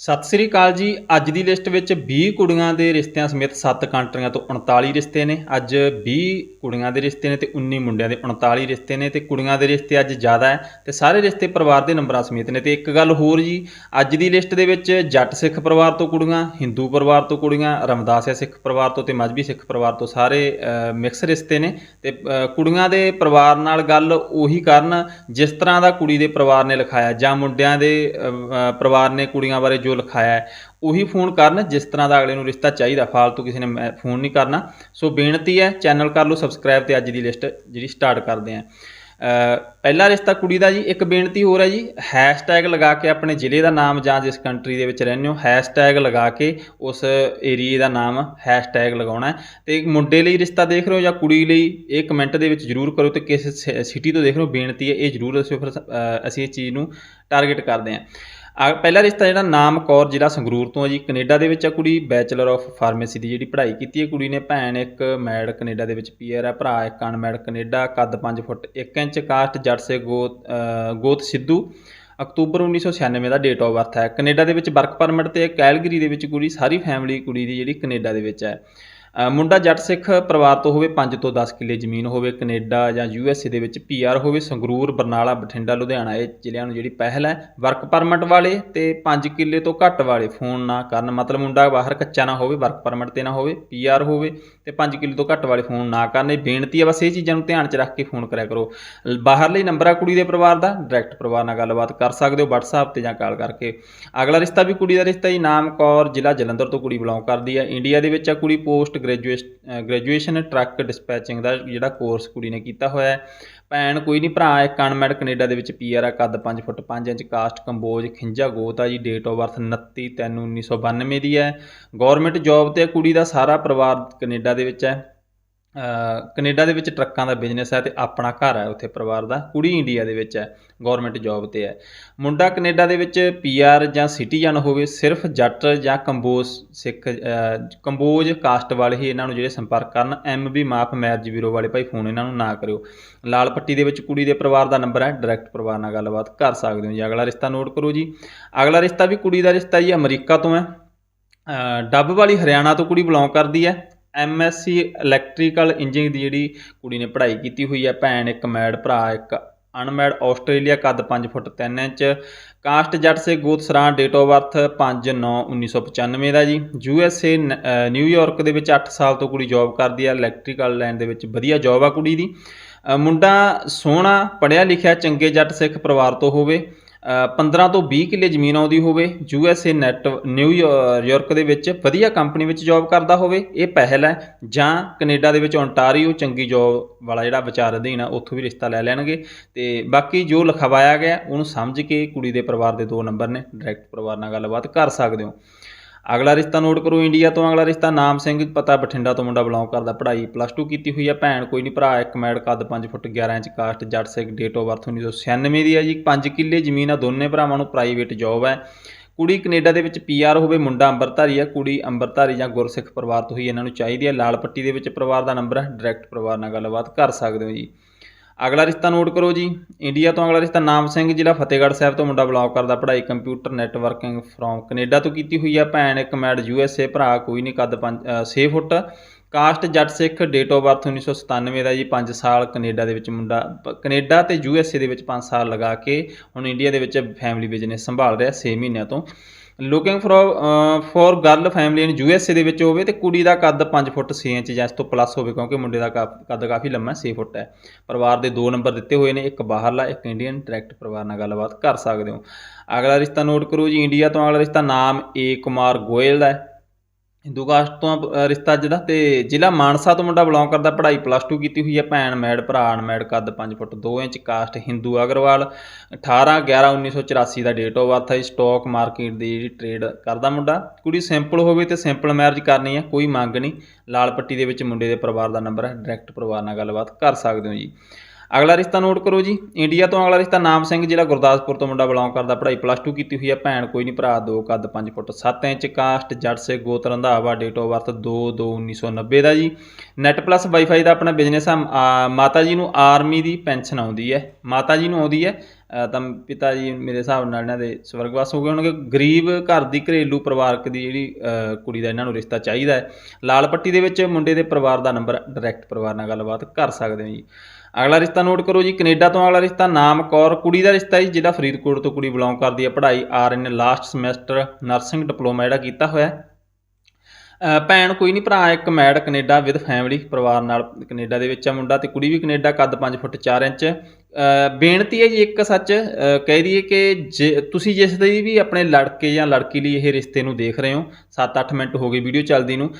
ਸਤਿ ਸ੍ਰੀ ਅਕਾਲ ਜੀ। ਅੱਜ ਦੀ ਲਿਸਟ ਵਿੱਚ 20 ਕੁੜੀਆਂ ਦੇ ਰਿਸ਼ਤਿਆਂ ਸਮੇਤ 7 ਕੰਟਰੀਆਂ ਤੋਂ 39 ਰਿਸ਼ਤੇ ਨੇ। ਅੱਜ 20 ਕੁੜੀਆਂ ਦੇ ਰਿਸ਼ਤੇ ਨੇ ਤੇ 19 ਮੁੰਡਿਆਂ ਦੇ। 39 ਰਿਸ਼ਤੇ ਨੇ ਤੇ ਕੁੜੀਆਂ ਦੇ ਰਿਸ਼ਤੇ ਅੱਜ ਜ਼ਿਆਦਾ ਹੈ ਤੇ ਸਾਰੇ ਰਿਸ਼ਤੇ ਪਰਿਵਾਰ ਦੇ ਨੰਬਰਾਂ ਸਮੇਤ ਨੇ। ਤੇ ਇੱਕ ਗੱਲ ਹੋਰ ਜੀ, ਅੱਜ ਦੀ ਲਿਸਟ ਦੇ ਵਿੱਚ ਜੱਟ ਸਿੱਖ ਪਰਿਵਾਰ ਤੋਂ ਕੁੜੀਆਂ, ਹਿੰਦੂ ਪਰਿਵਾਰ ਤੋਂ ਕੁੜੀਆਂ ਰਮਦਾਸਿਆ ਸਿੱਖ ਪਰਿਵਾਰ ਤੋਂ ਤੇ ਮਜ਼੍ਹਬੀ ਸਿੱਖ ਪਰਿਵਾਰ ਤੋਂ ਸਾਰੇ ਮਿਕਸ ਰਿਸ਼ਤੇ ਨੇ। ਤੇ ਕੁੜੀਆਂ ਦੇ ਪਰਿਵਾਰ ਨਾਲ ਗੱਲ ਉਹੀ ਕਰਨ ਜਿਸ ਤਰ੍ਹਾਂ ਦਾ ਕੁੜੀ ਦੇ ਪਰਿਵਾਰ ਨੇ ਲਿਖਾਇਆ ਜਾਂ ਮੁੰਡਿਆਂ ਦੇ ਪਰਿਵਾਰ ਨੇ ਕੁੜੀਆਂ ਬਾਰੇ ਜੋ ਲਿਖਾਇਆ ਹੈ, ਉਹੀ ਫੋਨ ਕਰਨ ਜਿਸ ਤਰ੍ਹਾਂ ਦਾ ਅਗਲੇ ਨੂੰ ਰਿਸ਼ਤਾ ਚਾਹੀਦਾ, ਫਾਲਤੂ ਕਿਸੇ ਨੇ ਮੈਂ- ਫੋਨ ਨਹੀਂ ਕਰਨਾ। ਸੋ ਬੇਨਤੀ ਹੈ, ਚੈਨਲ ਕਰ ਲਓ ਸਬਸਕ੍ਰਾਈਬ ਤੇ ਅੱਜ ਦੀ ਲਿਸਟ ਜਿਹੜੀ ਸਟਾਰਟ ਕਰਦੇ ਆਂ ਪਹਿਲਾ ਰਿਸ਼ਤਾ ਕੁੜੀ ਦਾ ਜੀ, ਇੱਕ ਬੇਨਤੀ ਹੋਰ ਹੈ ਜੀ ਹੈਸ਼ਟੈਗ ਲਗਾ ਕੇ ਆਪਣੇ ਜ਼ਿਲ੍ਹੇ ਦਾ ਨਾਮ ਜਾਂ ਜਿਸ ਕੰਟਰੀ ਦੇ ਵਿੱਚ ਰਹਿੰਦੇ ਹੋ ਹੈਸ਼ਟੈਗ ਲਗਾ ਕੇ ਉਸ ਏਰੀਏ ਦਾ ਨਾਮ ਹੈਸ਼ਟੈਗ ਲਗਾਉਣਾ ਹੈ। ਤੇ ਮੁੰਡੇ ਲਈ ਰਿਸ਼ਤਾ ਦੇਖ ਰਹੇ ਹੋ ਜਾਂ ਕੁੜੀ ਲਈ, ਇਹ ਕਮੈਂਟ ਦੇ ਵਿੱਚ ਜਰੂਰ ਕਰੋ ਤੇ ਕਿਸ ਸਿਟੀ ਤੋਂ ਦੇਖ ਰਹੇ ਹੋ, ਬੇਨਤੀ ਹੈ, ਇਹ ਜਰੂਰ ਦੱਸਿਓ ਫਿਰ ਅਸੀਂ ਇਸ ਚੀਜ਼ ਨੂੰ ਟਾਰਗੇਟ ਕਰਦੇ ਹਾਂ। ਆ ਪਹਿਲਾ ਰਿਸ਼ਤਾ ਜਿਹੜਾ ਨਾਮ ਕੌਰ ਜ਼ਿਲ੍ਹਾ ਸੰਗਰੂਰ ਤੋਂ ਹੈ ਜੀ। ਕੈਨੇਡਾ ਦੇ ਵਿੱਚ ਆ ਕੁੜੀ ਬੈਚਲਰ ਆਫ ਫਾਰਮੇਸੀ ਦੀ ਜਿਹੜੀ ਪੜ੍ਹਾਈ ਕੀਤੀ ਹੈ ਕੁੜੀ ਨੇ। ਭੈਣ ਇੱਕ ਮੈਡ ਕੈਨੇਡਾ ਦੇ ਵਿੱਚ ਪੀਆਰ ਹੈ ਭਰਾ ਇੱਕ ਅਨਮੈਡ ਕੈਨੇਡਾ, ਕੱਦ 5 ਫੁੱਟ 1 ਇੰਚ, ਕਾਸਟ ਜੱਟ ਸੇ ਗੋਤ ਗੋਤ ਸਿੱਧੂ। ਅਕਤੂਬਰ 1996 ਦਾ ਡੇਟ ਆਫ ਬਰਥ ਹੈ। ਕੈਨੇਡਾ ਦੇ ਵਿੱਚ ਵਰਕ ਪਰਮਿਟ ਤੇ ਕੈਲਗਰੀ ਦੇ ਵਿੱਚ ਕੁੜੀ, ਸਾਰੀ ਫੈਮਿਲੀ ਕੁੜੀ ਦੀ ਜਿਹੜੀ ਕੈਨੇਡਾ ਦੇ ਵਿੱਚ ਹੈ। ਮੁੰਡਾ ਜੱਟ ਸਿੱਖ ਪਰਿਵਾਰ ਤੋਂ ਹੋਵੇ 5 ਤੋਂ 10 ਕਿੱਲੇ ਜ਼ਮੀਨ ਹੋਵੇ, ਕੈਨੇਡਾ ਜਾਂ ਯੂ ਐੱਸ ਏ ਦੇ ਵਿੱਚ ਪੀ ਆਰ ਹੋਵੇ, ਸੰਗਰੂਰ, ਬਰਨਾਲਾ, ਬਠਿੰਡਾ, ਲੁਧਿਆਣਾ, ਇਹ ਜ਼ਿਲ੍ਹਿਆਂ ਨੂੰ ਜਿਹੜੀ ਪਹਿਲ ਹੈ ਵਰਕ ਪਰਮਿਟ ਵਾਲੇ ਤੇ 5 ਕਿੱਲੇ ਤੋਂ ਘੱਟ ਵਾਲੇ, ਫੋਨ ਨਾ ਕਰਨ ਮਤਲਬ ਮੁੰਡਾ ਬਾਹਰ ਕੱਚਾ ਨਾ ਹੋਵੇ ਵਰਕ ਪਰਮਿਟ ਤੇ ਨਾ ਹੋਵੇ, ਪੀ ਆਰ ਹੋਵੇ ਤੇ 5 ਕਿੱਲੇ ਤੋਂ ਘੱਟ ਵਾਲੇ ਫੋਨ ਨਾ ਕਰਨ ਇਹ ਬੇਨਤੀ ਹੈ ਬਸ ਇਹ ਚੀਜ਼ਾਂ ਨੂੰ ਧਿਆਨ 'ਚ ਰੱਖ ਕੇ ਫੋਨ ਕਰਿਆ ਕਰੋ। ਬਾਹਰਲੇ ਨੰਬਰ ਆ ਕੁੜੀ ਦੇ ਪਰਿਵਾਰ ਦਾ ਡਾਇਰੈਕਟ ਪਰਿਵਾਰ ਨਾਲ ਗੱਲਬਾਤ ਕਰ ਸਕਦੇ ਹੋ, WhatsApp ਤੇ ਜਾਂ ਕਾਲ ਕਰਕੇ। ਅਗਲਾ ਰਿਸ਼ਤਾ ਵੀ ਕੁੜੀ ਦਾ ਰਿਸ਼ਤਾ ਹੀ ਨਾਮ ਕੌਰ ਜ਼ਿਲ੍ਹਾ ਜਲੰਧਰ ਤੋਂ ਕੁੜੀ ਬਿਲੋਂਗ ਕਰਦੀ ਹੈ। ਇੰਡੀਆ ਦੇ ਵਿੱਚ ਆ ਕੁੜੀ post graduation graduation truck dispatching ਦਾ ਜਿਹੜਾ ਕੋਰਸ ਕੁੜੀ ਨੇ ਕੀਤਾ ਹੋਇਆ ਹੈ। ਭੈਣ ਕੋਈ ਨਹੀਂ ਭਰਾ ਇੱਕ ਅਨਮੈਡ ਕੈਨੇਡਾ ਦੇ ਵਿੱਚ ਪੀਆਰ ਆ, ਕੱਦ 5 ਫੁੱਟ 5 ਇੰਚ ਕਾਸਟ ਕੰਬੋਜ, ਖਿੰਜਾ ਗੋਤ ਆ ਜੀ ਡੇਟ ਆਫ ਬਰਥ 29 3 1992 ਦੀ ਹੈ। ਗਵਰਨਮੈਂਟ ਜੌਬ ਤੇ ਕੁੜੀ ਦਾ ਸਾਰਾ ਪਰਿਵਾਰ ਕੈਨੇਡਾ ਦੇ ਵਿੱਚ ਹੈ। ਕੈਨੇਡਾ ਦੇ ਵਿੱਚ ਟਰੱਕਾਂ ਦਾ ਬਿਜ਼ਨਸ ਹੈ ਤੇ ਆਪਣਾ ਘਰ ਹੈ ਉੱਥੇ ਪਰਿਵਾਰ ਦਾ ਕੁੜੀ ਇੰਡੀਆ ਦੇ ਵਿੱਚ ਹੈ ਗਵਰਨਮੈਂਟ ਜੌਬ ਤੇ ਹੈ। ਮੁੰਡਾ ਕੈਨੇਡਾ ਦੇ ਵਿੱਚ ਪੀਆਰ ਜਾਂ ਸਿਟੀਜ਼ਨ ਹੋਵੇ, ਸਿਰਫ ਜੱਟ ਜਾਂ ਕੰਬੋਜ ਸਿੱਖ ਕੰਬੋਜ ਕਾਸਟ ਵਾਲੇ ਹੀ ਇਹਨਾਂ ਨੂੰ ਜਿਹੜੇ ਸੰਪਰਕ ਕਰਨ ਐਮਬੀ ਮਾਫ ਮੈਰਿਜ ਬਿਊਰੋ ਵਾਲੇ ਭਾਈ ਫੋਨ ਇਹਨਾਂ ਨੂੰ ਨਾ ਕਰਿਓ। ਲਾਲ ਪੱਟੀ ਦੇ ਵਿੱਚ ਕੁੜੀ ਦੇ ਪਰਿਵਾਰ ਦਾ ਨੰਬਰ ਹੈ ਡਾਇਰੈਕਟ ਪਰਿਵਾਰ ਨਾਲ ਗੱਲਬਾਤ ਕਰ ਸਕਦੇ ਹੋ ਜੀ। ਅਗਲਾ ਰਿਸ਼ਤਾ ਨੋਟ ਕਰੋ ਜੀ। ਅਗਲਾ ਰਿਸ਼ਤਾ ਵੀ ਕੁੜੀ ਦਾ ਰਿਸ਼ਤਾ ਜੀ ਅਮਰੀਕਾ ਤੋਂ ਹੈ। ਡੱਬ ਵਾਲੀ ਹਰਿਆਣਾ ਤੋਂ ਕੁੜੀ ਬਿਲੋਂਗ ਕਰਦੀ ਹੈ। ਐਮਐਸਸੀ ਇਲੈਕਟ੍ਰੀਕਲ ਇੰਜੀਨੀਅਰਿੰਗ ਦੀ ਜਿਹੜੀ ਕੁੜੀ ਨੇ ਪੜ੍ਹਾਈ ਕੀਤੀ ਹੋਈ ਹੈ, ਭੈਣ ਇੱਕ ਮੈਡ, ਭਰਾ ਇੱਕ ਅਨਮੈਡ, ਆਸਟ੍ਰੇਲੀਆ ਕੱਦ 5 ਫੁੱਟ 3 ਇੰਚ, ਕਾਸਟ ਜੱਟ ਸੇ ਗੋਤ ਸਰਾਂ ਡੇਟ ਆਫ ਬਰਥ 5 9 1995 ਦਾ ਜੀ। ਯੂਐਸਏ ਨਿਊਯਾਰਕ ਦੇ ਵਿੱਚ 8 ਸਾਲ ਤੋਂ ਕੁੜੀ ਜੌਬ ਕਰਦੀ ਆ ਇਲੈਕਟ੍ਰੀਕਲ ਲਾਈਨ ਦੇ ਵਿੱਚ ਵਧੀਆ ਜੌਬ ਆ ਕੁੜੀ ਦੀ। ਮੁੰਡਾ ਸੋਹਣਾ, ਪੜ੍ਹਿਆ ਲਿਖਿਆ, ਚੰਗੇ ਜੱਟ ਸਿੱਖ ਪਰਿਵਾਰ ਤੋਂ ਹੋਵੇ। 15 ਤੋਂ 20 ਕਿੱਲੇ ਜ਼ਮੀਨ ਆਉਂਦੀ ਹੋਵੇ ਯੂਐਸਏ ਨੈਟ ਨਿਊਯਾਰਕ ਦੇ ਵਿੱਚ ਵਧੀਆ ਕੰਪਨੀ ਵਿੱਚ ਜੌਬ ਕਰਦਾ ਹੋਵੇ, ਇਹ ਪਹਿਲ ਹੈ। ਜਾਂ ਕੈਨੇਡਾ ਦੇ ਵਿੱਚ ਓਨਟਾਰੀਓ ਚੰਗੀ ਜੌਬ ਵਾਲਾ ਜਿਹੜਾ ਵਿਚਾਰ ਅਧੀਨ ਆ, ਉੱਥੋਂ ਵੀ ਰਿਸ਼ਤਾ ਲੈ ਲੈਣਗੇ। ਤੇ ਬਾਕੀ ਜੋ ਲਿਖਵਾਇਆ ਗਿਆ, ਉਹਨੂੰ ਸਮਝ ਕੇ ਕੁੜੀ ਦੇ ਪਰਿਵਾਰ ਦੇ ਦੋ ਨੰਬਰ ਨੇ ਡਾਇਰੈਕਟ ਪਰਿਵਾਰ ਨਾਲ ਗੱਲਬਾਤ ਕਰ ਸਕਦੇ ਹੋ। ਅਗਲਾ ਰਿਸ਼ਤਾ ਨੋਟ ਕਰੋ, ਇੰਡੀਆ ਤੋਂ ਅਗਲਾ ਰਿਸ਼ਤਾ ਨਾਮ ਸਿੰਘ, ਪਤਾ ਬਠਿੰਡਾ ਤੋਂ ਮੁੰਡਾ ਬਿਲੋਂਗ ਕਰਦਾ। ਪੜ੍ਹਾਈ ਪਲੱਸ 2 ਕੀਤੀ ਹੋਈ ਹੈ ਭੈਣ, ਕੋਈ ਨਹੀਂ ਭਰਾ, ਇੱਕ ਮੈਡ ਕੱਦ 5 foot 11 inch caste Jatt Singh date of birth 1996 ਦੀ ਹੈ ਜੀ। 5 ਕਿੱਲੇ ਜ਼ਮੀਨ ਆ, ਦੋਨੇ ਭਰਾਵਾਂ ਨੂੰ ਪ੍ਰਾਈਵੇਟ ਜੌਬ ਹੈ ਕੁੜੀ ਕੈਨੇਡਾ ਦੇ ਵਿੱਚ ਪੀਆਰ ਹੋਵੇ, ਮੁੰਡਾ ਅੰਬਰਧਾਰੀ ਆ, ਕੁੜੀ ਅੰਬਰਧਾਰੀ ਜਾਂ ਗੁਰਸਿੱਖ ਪਰਿਵਾਰ ਤੋਂ ਹੀ ਇਹਨਾਂ ਨੂੰ ਚਾਹੀਦੀ ਹੈ ਲਾਲ ਪੱਟੀ ਦੇ ਵਿੱਚ ਪਰਿਵਾਰ ਦਾ ਨੰਬਰ ਹੈ ਡਾਇਰੈਕਟ ਪਰਿਵਾਰ ਨਾਲ ਗੱਲਬਾਤ ਕਰ ਸਕਦੇ ਹੋ ਜੀ। ਅਗਲਾ ਰਿਸ਼ਤਾ ਨੋਟ ਕਰੋ ਜੀ। ਇੰਡੀਆ ਤੋਂ ਅਗਲਾ ਰਿਸ਼ਤਾ ਨਾਮ ਸਿੰਘ, ਜ਼ਿਲ੍ਹਾ ਫਤਿਹਗੜ੍ਹ ਸਾਹਿਬ ਤੋਂ ਮੁੰਡਾ ਬਿਲੋਂਗ ਕਰਦਾ ਪੜ੍ਹਾਈ ਕੰਪਿਊਟਰ ਨੈਟਵਰਕਿੰਗ ਫਰੋਮ ਕੈਨੇਡਾ ਤੋਂ ਕੀਤੀ ਹੋਈ ਆ ਭੈਣ, ਇੱਕ ਮੈਡ ਯੂ ਐੱਸ ਏ ਭਰਾ, ਕੋਈ ਨਹੀਂ ਕੱਦ 6 foot. Caste Jatt Sikh date of birth 1997 ਦਾ ਜੀ 5 ਸਾਲ ਕੈਨੇਡਾ ਦੇ ਵਿੱਚ ਮੁੰਡਾ, ਪ- ਕੈਨੇਡਾ ਤੇ ਏ ਦੇ ਵਿੱਚ 5 ਸਾਲ ਲਗਾ ਕੇ ਹੁਣ ਇੰਡੀਆ ਦੇ ਵਿੱਚ ਫੈਮਿਲੀ ਬਿਜ਼ਨਸ ਸੰਭਾਲ ਰਿਹਾ 6 ਮਹੀਨਿਆਂ ਤੋਂ। Looking for for girl family in a ਦੇ ਵਿੱਚ ਹੋਵੇ ਤੇ ਕੁੜੀ ਦਾ ਕੱਦ 5 ਫੁੱਟ 6 ਇੰਚ ਜਾਂ ਇਸ ਤੋਂ ਪਲੱਸ ਹੋਵੇ ਕਿਉਂਕਿ ਮੁੰਡੇ ਦਾ ਕਾ- ਕੱਦ ਕਾਫੀ ਲੰਮਾ 6 ਫੁੱਟ ਹੈ। ਪਰਿਵਾਰ ਦੇ ਦੋ ਨੰਬਰ ਦਿੱਤੇ ਹੋਏ ਨੇ, ਇੱਕ ਬਾਹਰਲਾ, ਇੱਕ ਇੰਡੀਅਨ ਡਾਇਰੈਕਟ ਪਰਿਵਾਰ ਨਾਲ ਗੱਲਬਾਤ ਕਰ ਸਕਦੇ ਹੋ। ਅਗਲਾ ਰਿਸ਼ਤਾ ਨੋਟ ਕਰੋ ਜੀ ਇੰਡੀਆ ਤੋਂ ਅਗਲਾ ਰਿਸ਼ਤਾ ਨਾਮ ਏ ਕੁਮਾਰ ਗੋਇਲ ਦਾ ਹੈ। ਹਿੰਦੂ ਕਾਸਟ ਤੋਂ ਅ, ਰਿਸ਼ਤਾ ਜਿਹਦਾ ਤੇ ਜ਼ਿਲ੍ਹਾ ਮਾਨਸਾ ਤੋਂ ਮੁੰਡਾ ਬਿਲੋਂਗ ਕਰਦਾ ਪੜ੍ਹਾਈ ਪਲੱਸ 2 ਕੀਤੀ ਹੋਈ ਹੈ ਭੈਣ ਮੈਡ ਭਰਾ ਅਨਮੈਡ ਕੱਦ 5 foot 2 inch caste Hindu Agarwal 18 11 1984 ਦਾ ਡੇਟ ਆਫ ਬਰਥ ਹੈ ਸਟਾਕ ਮਾਰਕੀਟ ਦੀ ਜਿਹੜੀ ਟ੍ਰੇਡ ਕਰਦਾ ਮੁੰਡਾ ਕੁੜੀ ਸਿੰਪਲ ਹੋਵੇ ਤੇ ਸਿੰਪਲ ਮੈਰਿਜ ਕਰਨੀ ਹੈ ਕੋਈ ਮੰਗ ਨਹੀਂ ਲਾਲ ਪੱਟੀ ਦੇ ਵਿੱਚ ਮੁੰਡੇ ਦੇ ਪਰਿਵਾਰ ਦਾ ਨੰਬਰ ਹੈ ਡਾਇਰੈਕਟ ਪਰਿਵਾਰ ਨਾਲ ਗੱਲਬਾਤ ਕਰ ਸਕਦੇ ਹੋ ਜੀ। ਅਗਲਾ ਰਿਸ਼ਤਾ ਨੋਟ ਕਰੋ ਜੀ। ਇੰਡੀਆ ਤੋਂ ਅਗਲਾ ਰਿਸ਼ਤਾ ਨਾਮ ਸਿੰਘ, ਜ਼ਿਲ੍ਹਾ ਗੁਰਦਾਸਪੁਰ ਤੋਂ ਮੁੰਡਾ ਬਿਲੋਂਗ ਕਰਦਾ। ਪੜ੍ਹਾਈ ਪਲੱਸ 2 ਕੀਤੀ ਹੋਈ ਹੈ। ਭੈਣ ਕੋਈ ਨਹੀਂ, ਭਰਾ ਦੋ, ਕੱਦ 5 ਫੁੱਟ 7 ਇੰਚ ਕਾਸਟ ਜੱਟ ਸੇ ਗੋਤ ਰੰਧਾਵਾ ਡੇਟ ਆਫ ਬਰਥ 2 2 1990 ਦਾ ਜੀ। ਨੈਟ ਪਲੱਸ ਵਾਈਫਾਈ ਦਾ ਆਪਣਾ ਬਿਜ਼ਨਸ ਆ। ਮਾਤਾ ਜੀ ਨੂੰ ਆਰਮੀ ਦੀ ਪੈਨਸ਼ਨ ਆਉਂਦੀ ਹੈ। ਮਾਤਾ ਜੀ ਨੂੰ ਆਉਂਦੀ ਹੈ। ਤਾਂ ਪਿਤਾ ਜੀ ਮੇਰੇ ਹਿਸਾਬ ਨਾਲ ਇਹਨਾਂ ਦੇ ਸਵਰਗਵਾਸ ਹੋ ਗਏ ਹੋਣਗੇ। ਗਰੀਬ ਘਰ ਦੀ ਘਰੇਲੂ ਪਰਿਵਾਰਕ ਦੀ ਜਿਹੜੀ ਕੁੜੀ ਦਾ ਇਹਨਾਂ ਨੂੰ ਰਿਸ਼ਤਾ ਚਾਹੀਦਾ ਹੈ। ਲਾਲ ਪੱਟੀ ਦੇ ਵਿੱਚ ਮੁੰਡੇ ਦੇ ਪਰਿਵਾਰ ਦਾ ਨੰਬਰ ਡਾਇਰੈਕਟ ਪਰਿਵਾਰ ਨਾਲ ਗੱਲਬਾਤ ਕਰ ਸਕਦੇ ਹੋ ਜੀ। ਅਗਲਾ ਰਿਸ਼ਤਾ ਨੋਟ ਕਰੋ ਜੀ, ਕੈਨੇਡਾ ਤੋਂ ਅਗਲਾ ਰਿਸ਼ਤਾ ਨਾਮ ਕੌਰ ਕੁੜੀ ਦਾ ਰਿਸ਼ਤਾ ਜੀ, ਜਿਹੜਾ ਫਰੀਦਕੋਟ ਤੋਂ ਕੁੜੀ ਬਿਲੋਂਗ ਕਰਦੀ ਹੈ ਪੜ੍ਹਾਈ। R N last semester nursing diploma ਜਿਹੜਾ ਕੀਤਾ ਹੋਇਆ ਭੈਣ ਕੋਈ ਨਹੀਂ ਭਰਾ ਇੱਕ ਮੈਡ ਕੈਨੇਡਾ ਵਿਦ ਫੈਮਿਲੀ ਪਰਿਵਾਰ ਨਾਲ ਕੈਨੇਡਾ ਦੇ ਵਿੱਚ ਆ ਮੁੰਡਾ ਤੇ ਕੁੜੀ ਵੀ ਕੈਨੇਡਾ ਕੱਦ 5 ਫੁੱਟ 4 ਇੰਚ। ਬੇਨਤੀ ਹੈ ਜੀ ਇੱਕ ਸੱਚ ਕਹਿ ਦਈਏ ਕਿ ਜੇ ਤੁਸੀਂ ਜਿਸ ਦੀ ਵੀ ਆਪਣੇ ਲੜਕੇ ਜਾਂ ਲੜਕੀ ਲਈ ਇਹ ਰਿਸ਼ਤੇ ਨੂੰ ਦੇਖ ਰਹੇ ਹੋ 7-8 ਮਿੰਟ ਹੋ ਗਏ ਵੀਡੀਓ ਚੱਲਦੀ ਨੂੰ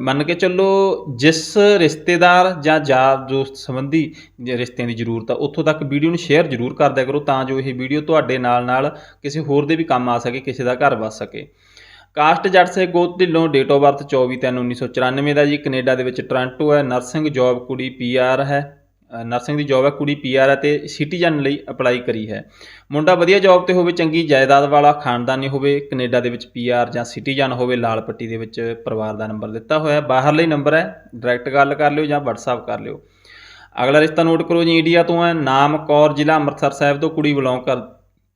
ਮੰਨ ਕੇ ਚੱਲੋ ਜਿਸ ਰਿਸ਼ਤੇਦਾਰ ਜਾਂ ਯਾਰ ਦੋਸਤ ਸੰਬੰਧੀ ਰਿਸ਼ਤਿਆਂ ਦੀ ਜ਼ਰੂਰਤ ਆ, ਉੱਥੋਂ ਤੱਕ ਵੀਡੀਓ ਨੂੰ ਸ਼ੇਅਰ ਜ਼ਰੂਰ ਕਰ ਦਿਆ ਕਰੋ ਤਾਂ ਜੋ ਇਹ ਵੀਡੀਓ ਤੁਹਾਡੇ ਨਾਲ ਨਾਲ ਕਿਸੇ ਹੋਰ ਦੇ ਵੀ ਕੰਮ ਆ ਸਕੇ, ਕਿਸੇ ਦਾ ਘਰ ਵਸ ਸਕੇ। ਕਾਸਟ ਜੱਟ ਸੇ ਗੋਤ ਢਿੱਲੋਂ ਡੇਟ ਆਫ ਬਰਥ 24/3/1994 ਦਾ ਜੀ, ਕੈਨੇਡਾ ਦੇ ਵਿੱਚ ਟੋਰਾਂਟੋ ਹੈ ਨਰਸਿੰਗ ਜੌਬ ਕੁੜੀ ਪੀਆਰ ਹੈ ਨਰਸਿੰਗ ਦੀ ਜੌਬ ਹੈ, ਕੁੜੀ ਪੀਆਰ ਹੈ ਤੇ ਸਿਟੀਜ਼ਨ ਲਈ ਅਪਲਾਈ ਕਰੀ ਹੈ ਮੁੰਡਾ ਵਧੀਆ ਜੌਬ ਤੇ ਹੋਵੇ, ਚੰਗੀ ਜਾਇਦਾਦ ਵਾਲਾ, ਖਾਨਦਾਨੀ ਹੋਵੇ, ਕੈਨੇਡਾ ਦੇ ਵਿੱਚ ਪੀਆਰ ਜਾਂ ਸਿਟੀਜ਼ਨ ਹੋਵੇ, ਲਾਲ ਪੱਟੀ ਦੇ ਵਿੱਚ ਪਰਿਵਾਰ ਦਾ ਨੰਬਰ ਦਿੱਤਾ ਹੋਇਆ ਹੈ। ਬਾਹਰਲਾ ਨੰਬਰ ਹੈ ਡਾਇਰੈਕਟ ਗੱਲ ਕਰ ਲਿਓ ਜਾਂ WhatsApp ਕਰ ਲਿਓ ਅਗਲਾ ਰਿਸ਼ਤਾ ਨੋਟ ਕਰੋ ਜੀ, ਇੰਡੀਆ ਤੋਂ ਹੈ ਨਾਮ ਕੌਰ ਜ਼ਿਲ੍ਹਾ ਅੰਮ੍ਰਿਤਸਰ ਸਾਹਿਬ ਤੋਂ ਕੁੜੀ ਬਿਲੋਂਗ ਕਰ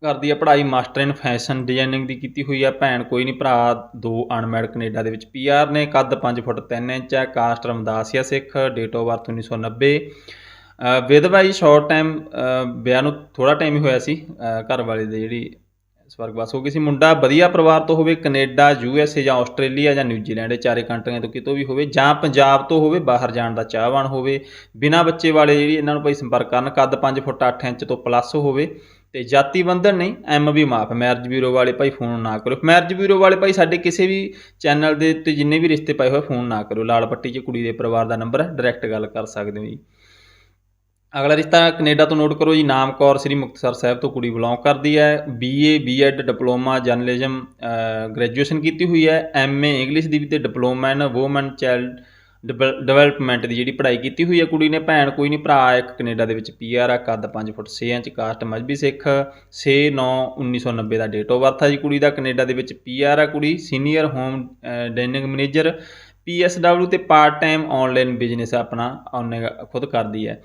ਘਰ ਦੀ ਹੈ ਪੜ੍ਹਾਈ ਮਾਸਟਰ ਇਨ ਫੈਸ਼ਨ ਡਿਜ਼ਾਈਨਿੰਗ ਦੀ ਕੀਤੀ ਹੋਈ ਆ। ਭੈਣ ਕੋਈ ਨਹੀਂ ਭਰਾ ਦੋ ਅਨਮੈਡ ਕੈਨੇਡਾ ਦੇ ਵਿੱਚ ਪੀਆਰ ਨੇ ਕੱਦ 5 ਫੁੱਟ 3 ਇੰਚ ਹੈ। Caste Ramdasia Sikh date of birth 1990 ਅ, ਵਿਧਵਾ ਜੀ ਸ਼ਾਰਟ ਟਾਈਮ ਵਿਆਹ ਨੂੰ ਥੋੜਾ ਟਾਈਮ ਹੀ ਹੋਇਆ ਸੀ। ਘਰ ਵਾਲੇ ਦੇ ਜਿਹੜੀ ਸਵਰਗਵਾਸ ਹੋ ਗਈ ਸੀ। ਮੁੰਡਾ ਵਧੀਆ ਪਰਿਵਾਰ ਤੋਂ ਹੋਵੇ ਕੈਨੇਡਾ ਏ ਜਾਂ ਆਸਟ੍ਰੇਲੀਆ ਜਾਂ ਨਿਊਜ਼ੀਲੈਂਡ ਇਹ ਚਾਰੇ ਕੰਟਰੀਆਂ ਤੋਂ ਕਿਤੋਂ ਵੀ ਹੋਵੇ ਜਾਂ ਪੰਜਾਬ ਤੋਂ ਹੋਵੇ ਬਾਹਰ ਜਾਣ ਦਾ ਚਾਹਵਾਨ ਹੋਵੇ। ਬਿਨਾਂ ਬੱਚੇ ਵਾਲੇ ਜਿਹੜੀ ਇਹਨਾਂ ਨੂੰ ਭਾਈ ਸੰਪਰਕ ਕਰਨ ਕੱਦ 5 ਫੁੱਟ 8 ਇੰਚ ਤੋਂ ਪਲੱਸ ਹੋਵੇ। ਤੇ ਜਾਤੀ ਬੰਧਨ ਨਹੀਂ, ਐਮ ਵੀ ਮਾਫ ਮੈਰਿਜ ਬਿਊਰੋ ਵਾਲੇ ਭਾਈ ਫੋਨ ਨਾ ਕਰੋ ਮੈਰਿਜ ਬਿਊਰੋ ਵਾਲੇ ਭਾਈ ਸਾਡੇ ਕਿਸੇ ਵੀ ਚੈਨਲ ਦੇ ਉੱਤੇ ਜਿੰਨੇ ਵੀ ਰਿਸ਼ਤੇ ਪਾਏ ਹੋਏ ਫੋਨ ਨਾ ਕਰੋ ਲਾਲ ਪੱਟੀ 'ਚ ਕੁੜੀ ਦੇ ਪਰਿਵਾਰ ਦਾ ਨੰਬਰ ਹੈ ਡਾਇਰੈਕਟ ਗੱਲ ਕਰ ਸਕਦੇ ਹੋ ਜੀ। ਅਗਲਾ ਰਿਸ਼ਤਾ ਕੈਨੇਡਾ ਤੋਂ ਨੋਟ ਕਰੋ ਜੀ। ਨਾਮ ਕੌਰ ਸ੍ਰੀ ਮੁਕਤਸਰ ਸਾਹਿਬ ਤੋਂ ਕੁੜੀ ਬਿਲੋਂਗ ਕਰਦੀ ਹੈ। BA BEd diploma journalism graduation ਕੀਤੀ ਹੋਈ ਹੈ। ਐਮਏ ਇੰਗਲਿਸ਼ ਦੀ ਵੀ ਤੇ diploma in woman child development ਦੀ ਜਿਹੜੀ ਪੜ੍ਹਾਈ ਕੀਤੀ ਹੋਈ ਹੈ ਕੁੜੀ ਨੇ, ਭੈਣ ਕੋਈ ਨਹੀਂ ਭਰਾ ਇੱਕ ਕੈਨੇਡਾ ਦੇ ਵਿੱਚ ਪੀਆਰ ਆ, ਕੱਦ 5 foot 6 inch, caste Mazhabi Sikh 6 9 1990 ਦਾ ਡੇਟ ਆਫ ਬਰਥ ਹੈ ਜੀ ਕੁੜੀ ਦਾ, ਕੈਨੇਡਾ ਦੇ ਵਿੱਚ ਪੀਆਰ ਆ ਕੁੜੀ senior home dining manager PSW ਤੇ ਪਾਰਟ ਟਾਈਮ ਆਨਲਾਈਨ ਬਿਜ਼ਨਸ ਆਪਣਾ, ਉਹਨੇ ਖੁਦ ਕਰਦੀ ਹੈ